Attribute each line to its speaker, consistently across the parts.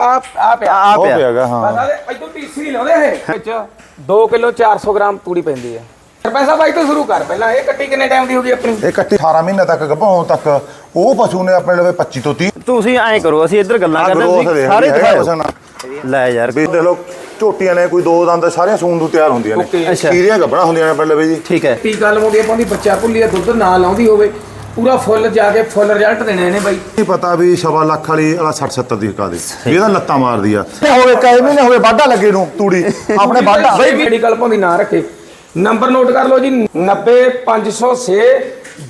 Speaker 1: ਆ ਆ। ਪਿਆ
Speaker 2: ਆ।
Speaker 3: ਉਹ
Speaker 2: ਪਿਆ
Speaker 3: ਪਿਆਗਾ ਹਾਂ।
Speaker 1: ਇਦੋਂ ਟੀਸੀ ਲਾਉਂਦੇ ਇਹ। ਵਿੱਚ 2 ਕਿਲੋ 400 ਗ੍ਰਾਮ ਤੂੜੀ ਪੈਂਦੀ ਹੈ। ਸਰਪੰਚ ਬਾਈ ਤੋਂ ਸ਼ੁਰੂ ਕਰ। ਪਹਿਲਾਂ ਇਹ ਕੱਟੀ ਕਿੰਨੇ ਟਾਈਮ ਦੀ ਹੋਗੀ ਆਪਣੀ?
Speaker 3: ਇਹ ਕੱਟੀ 18 ਮਹੀਨੇ ਤੱਕ ਗੱਭੋਂ ਤੱਕ। ਉਹ ਪਸ਼ੂ ਨੇ ਆਪਣੇ ਲਵੇ 25 ਤੋਂ 30
Speaker 2: ਤੁਸੀਂ ਐਂ ਕਰੋ ਅਸੀਂ ਇੱਧਰ ਗੱਲਾਂ ਕਰਦੇ
Speaker 3: ਦੇ
Speaker 2: ਸਾਰੇ ਦਿਖਾਓ। ਲੈ ਯਾਰ।
Speaker 3: ਵੀ ਦੇਖ ਲਓ ਝੋਟੀਆਂ ਨੇ ਕੋਈ ਦੋ ਦੰਦ ਸਾਰੀਆਂ ਸੂਣ ਨੂੰ ਤਿਆਰ ਹੁੰਦੀਆਂ ਨੇ। ਕੀਰੀਆਂ ਗੱਭਣਾ ਹੁੰਦੀਆਂ ਨੇ ਆਪਣੇ ਲਵੇ ਜੀ
Speaker 2: ਠੀਕ ਹੈ।
Speaker 1: ਟੀ ਗੱਲ ਮੋੜੀ ਆਪਾਂ ਦੀ ਬੱਚਾ ਭੁੱਲੀ ਆ ਦੁੱਧ ਨਾ ਲਾਉਂਦੀ ਹੋਵੇ। ਪੂਰਾ ਫੁੱਲ ਜਾ ਕੇ ਫੁੱਲ ਰਿਜ਼ਲਟ ਦੇਣੇ ਨੇ ਬਾਈ।
Speaker 3: ਨਹੀਂ ਪਤਾ ਵੀ ਸਵਾ ਲੱਖ ਵਾਲੀ ਵਾਲਾ 60 70 ਦੀ ਕਾ ਦੇ। ਵੀ ਇਹਦਾ ਲੱਤਾਂ ਮਾਰਦੀ ਆ। ਹੋਵੇ ਕਈ ਮਹੀਨੇ ਹੋਵੇ ਵਾਢਾ ਲੱਗੇ ਨੂੰ ਤੂੜੀ। ਆਪਣੇ ਵਾਢਾ
Speaker 1: ਬਾਈ ਕਿਹੜੀ ਗੱਲ ਪਾਉਂਦੀ ਨਾ ਰੱਖੇ। ਨੰਬਰ ਨੋਟ ਕਰ ਲਓ ਜੀ 90506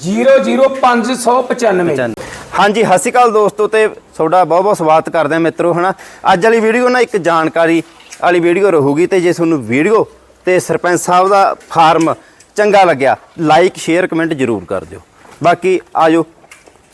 Speaker 1: 00595
Speaker 2: ਹਾਂਜੀ ਸਤਿ ਸ਼੍ਰੀ ਅਕਾਲ ਦੋਸਤੋ ਤੇ ਤੁਹਾਡਾ ਬਹੁਤ ਬਹੁਤ ਸਵਾਗਤ ਕਰਦੇ ਹਾਂ ਮਿੱਤਰੋ ਹਨਾ? ਅੱਜ ਵਾਲੀ ਵੀਡੀਓ ਨਾ ਇੱਕ ਜਾਣਕਾਰੀ ਵਾਲੀ ਵੀਡੀਓ ਰਹੂਗੀ ਤੇ ਜੇ ਤੁਹਾਨੂੰ ਵੀਡੀਓ ਤੇ ਸਰਪੰਚ ਸਾਹਿਬ ਦਾ ਫਾਰਮ ਚੰਗਾ ਲੱਗਿਆ ਲਾਈਕ ਸ਼ੇਅਰ ਕਮੈਂਟ ਜ਼ਰੂਰ ਕਰ ਦਿਓ। ਬਾਕੀ ਆਜੋ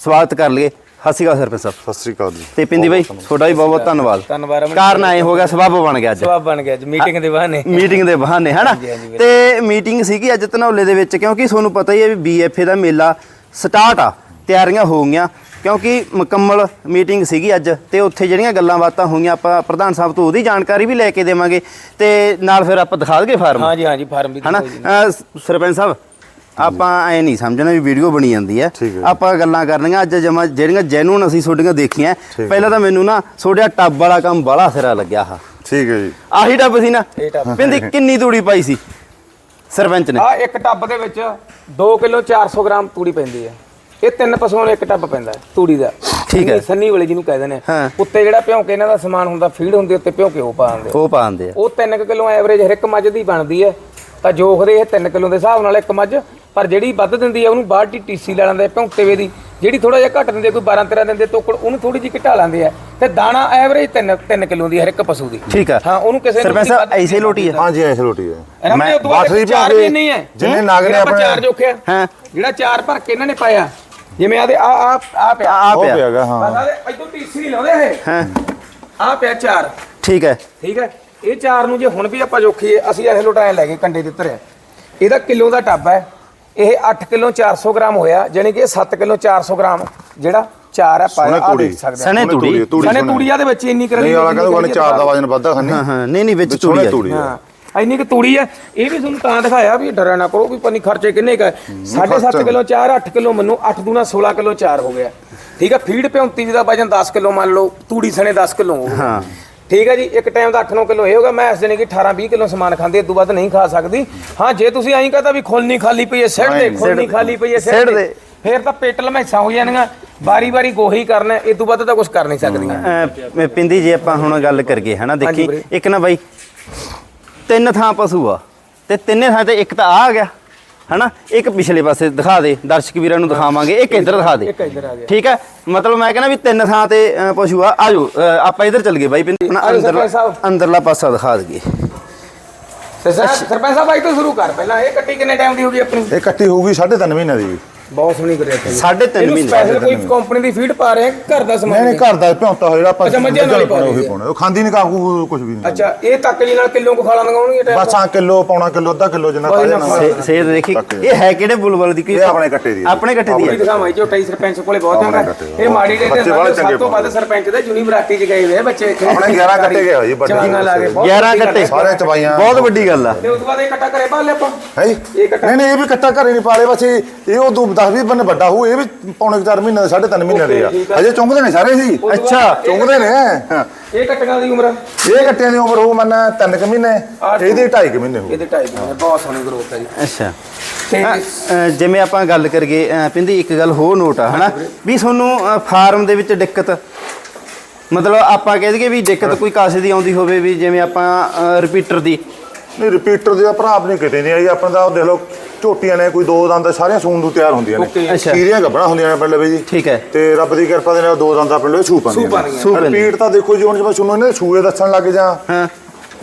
Speaker 2: ਸਵਾਗਤ ਕਰ ਲਈਏ। ਸਤਿ ਸ਼੍ਰੀ ਅਕਾਲ ਸਰਪੰਚ ਸਾਹਿਬ।
Speaker 3: ਸਤਿ ਸ੍ਰੀ ਅਕਾਲ ਜੀ।
Speaker 2: ਤੇ ਪਿੰਦੀ ਬਾਈ ਤੁਹਾਡਾ ਵੀ ਬਹੁਤ ਬਹੁਤ ਧੰਨਵਾਦ।
Speaker 1: ਧੰਨਵਾਦ।
Speaker 2: ਕਾਰਨ ਆਏ ਹੋ ਗਿਆ ਸਬੱਬ ਬਣ ਗਿਆ ਅੱਜ।
Speaker 1: ਸਵਾਬ ਬਣ ਗਿਆ ਜੀ ਮੀਟਿੰਗ ਦੇ ਬਹਾਨੇ।
Speaker 2: ਮੀਟਿੰਗ ਦੇ ਬਹਾਨੇ ਹਨਾ? ਤੇ ਮੀਟਿੰਗ ਸੀਗੀ ਅੱਜ ਧਨੌਲੇ ਦੇ ਵਿੱਚ ਕਿਉਂਕਿ ਤੁਹਾਨੂੰ ਪਤਾ ਹੀ ਹੈ ਵੀ ਬੀਐਫਏ ਦਾ ਮੇਲਾ ਸਟਾਰਟ ਆ ਤਿਆਰੀਆਂ ਹੋ ਗਈਆਂ। ਕਿਉਂਕਿ ਮੁਕੰਮਲ ਮੀਟਿੰਗ ਸੀਗੀ ਅੱਜ ਤੇ ਉੱਥੇ ਜਿਹੜੀਆਂ ਗੱਲਾਂ ਬਾਤਾਂ ਹੋਈਆਂ ਆਪਾਂ ਪ੍ਰਧਾਨ ਸਾਹਿਬ ਤੋਂ ਉਹਦੀ ਜਾਣਕਾਰੀ ਵੀ ਲੈ ਕੇ ਦੇਵਾਂਗੇ। ਤੇ ਨਾਲ ਫਿਰ ਆਪਾਂ ਦਿਖਾ ਦਈਏ ਫਾਰਮ।
Speaker 1: ਹਾਂਜੀ ਹਾਂਜੀ ਫਾਰਮ ਵੀ
Speaker 2: ਹਨਾ? ਸਰਪੰਚ ਸਾਹਿਬ ਆਪਾਂ ਐ ਨਹੀਂ ਸਮਝਣਾ ਵੀ ਵੀਡੀਓ ਬਣੀ ਜਾਂਦੀ ਹੈ। ਆਪਾਂ ਗੱਲਾਂ ਕਰਨੀਆਂ ਅੱਜ ਜਮਾ ਜਿਹੜੀਆਂ ਜੈਨੂਨ ਅਸੀਂ ਤੁਹਾਡੀਆਂ ਦੇਖੀਆਂ। ਪਹਿਲਾਂ ਤਾਂ ਮੈਨੂੰ ਨਾ ਤੁਹਾਡਾ ਟੱਬ ਵਾਲਾ ਕੰਮ ਬੜਾ ਸਿਰਾ ਲੱਗਿਆ ਆ
Speaker 3: ਠੀਕ ਹੈ ਜੀ।
Speaker 2: ਆਹੀ ਟੱਬ ਸੀ ਨਾ?
Speaker 1: ਇਹ ਟੱਬ।
Speaker 2: ਪਿੰਦੀ ਕਿੰਨੀ ਤੂੜੀ ਪਾਈ ਸੀ? ਸਰਪੰਚ ਨੇ।
Speaker 1: ਆ ਇੱਕ ਟੱਬ ਦੇ ਵਿੱਚ 2 ਕਿਲੋ 400 ਗ੍ਰਾਮ ਤੂੜੀ ਪੈਂਦੀ ਹੈ। ਇਹ ਤਿੰਨ ਪਸ਼ੂਆਂ ਨੂੰ ਇੱਕ ਟੱਬ ਪੈਂਦਾ ਹੈ ਤੂੜੀ ਦਾ।
Speaker 2: ਠੀਕ ਹੈ।
Speaker 1: ਸੰਨੀ- ਵਾਲੇ ਜਿਹਨੂੰ ਕਹਿੰਦੇ ਨੇ
Speaker 2: ਹਾਂ।
Speaker 1: ਉੱਤੇ ਜਿਹੜਾ ਭਿਉਂਕੇ ਇਹਨਾਂ ਦਾ ਸਮਾਨ ਹੁੰਦਾ ਫੀਡ ਹੁੰਦੀ ਉੱਤੇ ਭਿਉਂਕੇ ਉਹ ਪਾ ਦਿੰਦੇ
Speaker 2: ਉਹ ਪਾਉਂਦੇ ਆ।
Speaker 1: ਉਹ 3 ਕਿਲੋ ਐਵਰੇਜ ਹਰ ਇੱਕ ਮੱਝ ਦੀ ਬਣਦੀ ਹੈ। ਤਾਂ ਜੋਖਦੇ ਇਹ 3 ਕਿਲੋ ਦੇ ਹਿਸਾਬ ਨਾਲ ਇੱਕ ਮੱਝ ਪਰ ਜਿਹੜੀ ਵੱਧ ਦਿੰਦੀ ਹੈ ਉਹਨੂੰ ਬਾਹਰ ਦੀ ਟੀਸੀ ਲੈ ਲੈਂਦੇ ਭੌਂਕਤੇ ਵੇ ਦੀ। ਜਿਹੜੀ ਥੋੜਾ ਜਿਹਾ ਘੱਟ ਦਿੰਦੀ ਕੋਈ 12 13 ਦਿੰਦੇ ਤੋਕੜ ਉਹਨੂੰ ਥੋੜੀ ਜਿਹੀ ਘਟਾ ਲੈਂਦੇ ਆ। ਤੇ ਦਾਣਾ ਐਵਰੇਜ 3 3 ਕਿਲੋ ਦੀ ਹਰ ਇੱਕ ਪਸ਼ੂ ਦੀ।
Speaker 2: ਠੀਕ ਆ।
Speaker 1: ਹਾਂ ਉਹਨੂੰ ਕਿਸੇ ਨੂੰ
Speaker 2: ਸਰਪੰਚ ਸਾਹਿਬ ਐਸੇ ਲੋਟੀ ਹੈ
Speaker 3: ਹਾਂਜੀ ਐਸ ਰੋਟੀ ਹੈ
Speaker 1: ਬਾਅਦ
Speaker 3: ਬਾਥਰੀ
Speaker 1: ਚਾਰ ਵੀ ਨਹੀਂ ਹੈ
Speaker 3: ਜਿੰਨੇ ਨਾਗ ਨੇ ਆਪਣੇ-
Speaker 1: ਚਾਰ ਜੋਖਿਆ।
Speaker 2: ਹਾਂ।
Speaker 1: ਜਿਹੜਾ ਚਾਰ ਭਰ ਕੇ ਇਹਨਾਂ ਨੇ ਪਾਇਆ। ਜਿਵੇਂ ਆਦੇ ਆ ਆ ਆ ਪਿਆ।
Speaker 2: ਆ
Speaker 3: ਪਿਆਗਾ ਹਾਂ।
Speaker 1: ਦੇ ਇਦੋਂ ਟੀਸੀ ਨਹੀਂ ਲਾਉਂਦੇ ਇਹ।
Speaker 2: ਹਾਂ।
Speaker 1: ਆ ਪਿਆ ਚਾਰ।
Speaker 2: ਠੀਕ ਹੈ।
Speaker 1: ਠੀਕ ਹੈ। ਇਹ ਚਾਰ ਨੂੰ ਜੇ ਹੁਣ ਵੀ ਆਪਾਂ ਜੋਖੀਏ ਅਸੀਂ ਇਹ ਲੋਟਾਂ ਲੈ ਕੇ ਕੰਡੇ ਦੇ ਉੱਤਰ ਇਹਦਾ ਕਿਲੋ ਦਾ ਟੱਬ ਹੈ। ਇਹ 8 ਕਿਲੋ 400 ਗ੍ਰਾਮ ਹੋਇਆ ਜਾਨੀ ਕਿ ਇਹ 7 ਕਿਲੋ 400 ਗ੍ਰਾਮ ਜਿਹੜਾ ਚਾਰ ਹੈ ਪਾਇਆ ਆ
Speaker 3: ਤੂੜੀ।
Speaker 1: ਦੇਖ ਸਕਦੇ
Speaker 2: ਸਣੇ
Speaker 1: ਆ
Speaker 2: ਤੂੜੀ।
Speaker 1: ਸਣੇ ਤੂੜੀਆਂ ਦੇ ਵਿੱਚ ਇੰਨੀ ਕਰ
Speaker 3: ਨਹੀਂ ਵਾਲਾ ਕਹਿੰਦਾ ਚਾਰ ਦਾ ਵਜਨ ਵੱਧਾ ਖਾਨੀ।
Speaker 2: ਹਾਂ ਹਾਂ ਨਹੀਂ ਨਹੀਂ ਵਿੱਚ ਤੂੜੀ ਆ
Speaker 3: ਆ।
Speaker 1: ਹਾਂ ਇੰਨੀ ਕਿ ਤੂੜੀ ਹੈ ਇਹ ਵੀ ਤੁਹਾਨੂੰ ਤਾਂ ਦਿਖਾਇਆ ਵੀ ਡਰਿਆ ਨਾ ਕਰੋ ਵੀ ਪਨੀ ਖਰਚੇ ਕਿੰਨੇ ਕਾ 7.5 ਕਿਲੋ ਚਾਰ 8 ਕਿਲੋ ਮੈਨੂੰ 8 ਦੂਣਾ 16 ਕਿਲੋ ਚਾਰ ਹੋ ਗਿਆ। ਠੀਕ ਹੈ ਫੀਡ 35 ਦਾ ਵਜਨ 10 ਕਿਲੋ ਮੰਨ ਲਓ ਤੂੜੀ ਸਣੇ 10 ਕਿਲੋ ਹੋ ਗਿਆ
Speaker 2: ਹਾਂ।
Speaker 1: ਠੀਕ ਹੈ ਜੀ ਇੱਕ ਟਾਈਮ ਦਾ 8-9 ਕਿਲੋ ਇਹ ਹੋਗਾ ਮੈਂ ਇਸ ਦਿਨ ਕਿ 18-20 ਕਿਲੋ ਸਮਾਨ ਖਾਂਦੀ ਤੋਂ ਵੱਧ ਨਹੀਂ ਖਾ ਸਕਦੀ। ਹਾਂ ਜੇ ਤੁਸੀਂ ਐਂ ਕਹਤਾ ਵੀ ਖੁੱਲਣੀ ਖਾਲੀ ਪਈ ਹੈ ਸਿਰ ਦੇ ਖੁੱਲਣੀ ਖਾਲੀ ਪਈ ਹੈ
Speaker 2: ਸਿਰ ਦੇ।
Speaker 1: ਫੇਰ ਤਾਂ ਪੇਟਲ ਮੈਸਾਂ ਹੋ ਜਾਣਗੀਆਂ ਵਾਰੀ-ਵਾਰੀ ਗੋਹੀ ਕਰਨਾ ਤੋਂ ਵੱਧ ਤਾਂ ਕੁਝ ਕਰ ਨਹੀਂ ਸਕਦੀਆਂ।
Speaker 2: ਪਿੰਦੀ ਜੇ ਆਪਾਂ ਹੁਣ ਗੱਲ ਕਰੀਏ ਹਨਾ ਦੇਖੀ। ਇੱਕ ਨਾ ਬਾਈ ਤਿੰਨ ਥਾਂ ਪਸ਼ੂ ਆ ਤੇ ਤਿੰਨੇ ਥਾਂ ਤੇ ਇੱਕ ਤਾਂ ਆ ਗਿਆ। ਹਨਾ? ਇੱਕ ਪਿਛਲੇ ਪਾਸੇ ਦਿਖਾ ਦੇ ਦਰਸ਼ਕ ਵੀਰਾਂ ਨੂੰ ਦਿਖਾਵਾਂਗੇ। ਇੱਕ ਇੱਧਰ ਦਿਖਾ ਦੇ।
Speaker 1: ਇੱਕ ਇੱਧਰ ਆ ਗਿਆ।
Speaker 2: ਠੀਕ ਹੈ? ਮਤਲਬ ਮੈਂ ਕਹਿੰਦਾ ਵੀ ਤਿੰਨ ਥਾਂ ਤੇ ਪਸ਼ੂ ਆ। ਆਜੋ ਆਪਾਂ ਇੱਧਰ ਚੱਲ ਗਏ ਬਾਈ
Speaker 1: ਸਰਪੰਚ
Speaker 2: ਅੰਦਰਲਾ ਪਾਸਾ ਦਿਖਾ ਦਈਏ।
Speaker 1: ਸਰਪੰਚ ਸਾਹਿਬ ਆਈ ਤੋਂ ਸ਼ੁਰੂ ਕਰ। ਪਹਿਲਾਂ ਇਹ ਕੱਟੀ ਕਿੰਨੇ ਟਾਈਮ ਦੀ ਹੋਗੀ ਆਪਣੀ?
Speaker 3: ਇਹ ਕੱਟੀ ਹੋਊਗੀ 3.5 ਮਹੀਨੇ ਦੀ।
Speaker 1: ਬਹੁਤ ਸੋਹਣੀ ਕਰਿਆ ਤੁਸੀਂ
Speaker 2: ਸਾਢੇ ਤਿੰਨ
Speaker 1: ਇਹਨੂੰ
Speaker 2: ਮਹੀਨੇ।
Speaker 1: ਸਪੈਸ਼ਲ ਕੋਈ ਕੰਪਨੀ ਦੀ ਫੀਡ ਪਾ ਰਹੇ ਆ, ਘਰ ਦਾ
Speaker 3: ਨਹੀਂ
Speaker 1: ਸਮਾਨ
Speaker 3: ਨਹੀਂ ਘਰ ਦਾ ਭਿਉਂਤਾ ਹੋਇਆ ਜਿਹੜਾ ਆਪਾਂ
Speaker 1: ਅੱਛਾ, ਮੱਝਾਂ ਨਾਲ ਹੀ
Speaker 3: ਉਹੀ ਪਾਉਣਾ। ਉਹ ਖਾਂਦੀ ਨਹੀਂ ਕਾਕੂ ਕੁਝ ਵੀ ਨਹੀਂ
Speaker 1: ਅੱਛਾ ਇਹ ਤੱਕ ਜੀ ਨਾਲ ਕਿਲੋ ਕੁ ਖਾ ਲਾਂਗਾ ਉਹਨੂੰ ਇਹ ਟਾਈਮ
Speaker 3: ਬਸ ਆ ਕਿਲੋ ਪੌਣਾ ਕਿਲੋ ਅੱਧਾ ਕਿਲੋ ਜਿੰਨਾ ਖਾ
Speaker 1: ਕੋਈ
Speaker 3: ਜਾਣਾ।
Speaker 2: ਸੇ- ਸੇਧ ਦੇਖੀ। ਇਹ ਹੈ ਕਿਹੜੇ ਬੁਲਬੁਲ ਦੀ?
Speaker 3: ਇਹ ਆਪਣੇ ਕੱਟੇ ਦੀ ਹੈ।
Speaker 2: ਆਪਣੇ ਕੱਟੇ ਦੀ ਹੈ
Speaker 1: ਦਿਖਾਵਾਂ ਜੋ ਟਾਈ ਸਰਪੰਚ ਕੋਲੇ ਬਹੁਤ
Speaker 3: ਕੱਟੇ।
Speaker 1: ਇਹ ਮਾੜੀ
Speaker 3: ਬੱਚੇ
Speaker 1: ਤੇ ਸਭ
Speaker 3: ਚੰਗੇ
Speaker 1: ਤੋਂ ਵੱਧ
Speaker 3: ਪਾਉਂਦੇ।
Speaker 1: ਸਰਪੰਚ ਦੇ ਯੂਨੀਵਰਸਿਟੀ ਚ ਗਏ ਹੋਏ ਆ ਬੱਚੇ ਇੱਥੇ।
Speaker 3: ਆਪਣੇ 11 ਕੱਟੇ ਗਏ ਹੋਏ ਜੀ, ਵੱਡੇ
Speaker 1: ਚਵਾਈਆਂ ਲਾ ਕੇ ਬਹੁਤ
Speaker 2: 11
Speaker 1: ਵੱਡੀ ਗੱਲ
Speaker 2: ਕੱਟੇ।
Speaker 1: ਹੈ।
Speaker 3: ਸਾਰੇ ਚਬਾਈਆਂ।
Speaker 2: ਬਹੁਤ ਵੱਡੀ ਗੱਲ ਆ।
Speaker 1: ਤੇ ਉਸ ਤੋਂ ਬਾਅਦ ਇਹ ਕੱਟਾ ਘਰੇ ਪਾ ਲਿਆ ਆਪਾਂ।
Speaker 3: ਹੈ?
Speaker 1: ਇਹ ਕੱਟਾ-
Speaker 3: ਨਹੀਂ ਨਹੀਂ ਇਹ ਵੀ ਕੱਟਾ ਘਰੇ ਨਹੀਂ ਪਾਲੇ ਬਸ ਇਹ ਇਹ ਉਹ 10 20 ਬੰਨੇ ਵੱਡਾ ਹੋਊ ਇਹ ਵੀ ਪੌਣੇ 4 ਮਹੀਨੇ ਦਾ 3.5 ਮਹੀਨੇ ਦੇ ਆ।
Speaker 1: ਠੀਕ ਆ।
Speaker 3: ਅਜੇ ਚੁੰਗਦੇ ਨੇ ਸਾਰੇ ਜੀ?
Speaker 1: ਤੋਂ
Speaker 2: ਅੱਛਾ,
Speaker 1: ਬਾਅਦ ਇਹ-
Speaker 3: ਚੁੰਗਦੇ ਨੇ? ਹਾਂ।
Speaker 1: ਇਹ ਕੱਟੀਆਂ ਦੀ ਉਮਰ?
Speaker 3: ਇਹ ਕੱਟਿਆਂ ਦੀ ਉਮਰ ਹੋਊ ਮੰਨ 3 ਕੁ ਮਹੀਨੇ ਇਹਦੇ 2.5 ਮਹੀਨੇ ਹੋਊ।
Speaker 1: ਇਹਦੇ ਢਾਈ ਮਹੀਨੇ ਬਹੁਤ ਸੋਹਣੀ ਗਰੋਥ ਹੈ ਜੀ।
Speaker 2: ਅੱਛਾ।
Speaker 1: ਤੇ
Speaker 2: ਅ, ਅ, ਜਿਵੇਂ ਆਪਾਂ ਗੱਲ ਕਰੀਏ ਅ, ਪਿੰਦੀ ਇੱਕ ਗੱਲ ਹੋਰ ਨੋਟ ਆ ਹਨਾ? ਵੀ ਤੁਹਾਨੂੰ ਫਾਰਮ ਦੇ ਵਿੱਚ ਦਿੱਕਤ ਮਤਲਬ ਆਪਾਂ ਕਹਿ ਦਈਏ ਵੀ ਦਿੱਕਤ ਕੋਈ ਕਾਸੇ ਦੀ ਆਉਂਦੀ ਹੋਵੇ ਵੀ ਜਿਵੇਂ ਆਪਾਂ ਰਿਪੀਟਰ ਦੀ।
Speaker 3: ਨਹੀਂ ਰਿਪੀਟਰ ਦੇ ਭਰਾ ਆਪਣੇ ਕਿਤੇ ਨਹੀਂ ਆਈ ਆਪਣਾ ਤਾਂ ਉਹ ਦੇਖ ਲਓ ਝੋਟੀਆਂ ਨੇ ਕੋਈ ਦੋ ਦੰਦ ਸਾਰੀਆਂ ਸੂਣ ਨੂੰ ਤਿਆਰ ਹੁੰਦੀਆਂ ਨੇ।
Speaker 2: ਅੱਛਾ।
Speaker 3: ਕੀਰੀਆਂ ਗੱਭਣਾ ਹੁੰਦੀਆਂ ਨੇ ਆਪਣੇ ਲਵੇ ਜੀ
Speaker 2: ਠੀਕ ਹੈ।
Speaker 3: ਤੇ ਰੱਬ ਦੀ ਕਿਰਪਾ ਦੇ ਨਾਲ ਦੋ ਦੰਦ ਆਪਣੇ ਲਵੇ ਸੂ ਪਾਉਂਦੀਆਂ। ਰਿਪੀਟ ਤਾਂ ਦੇਖੋ ਜੀ ਹੁਣ ਜਿਵੇਂ ਸੁਣੋ ਇਹਨੇ ਸੂਏ ਦੱਸਣ ਲੱਗ ਜਾ
Speaker 2: ਹਾਂ।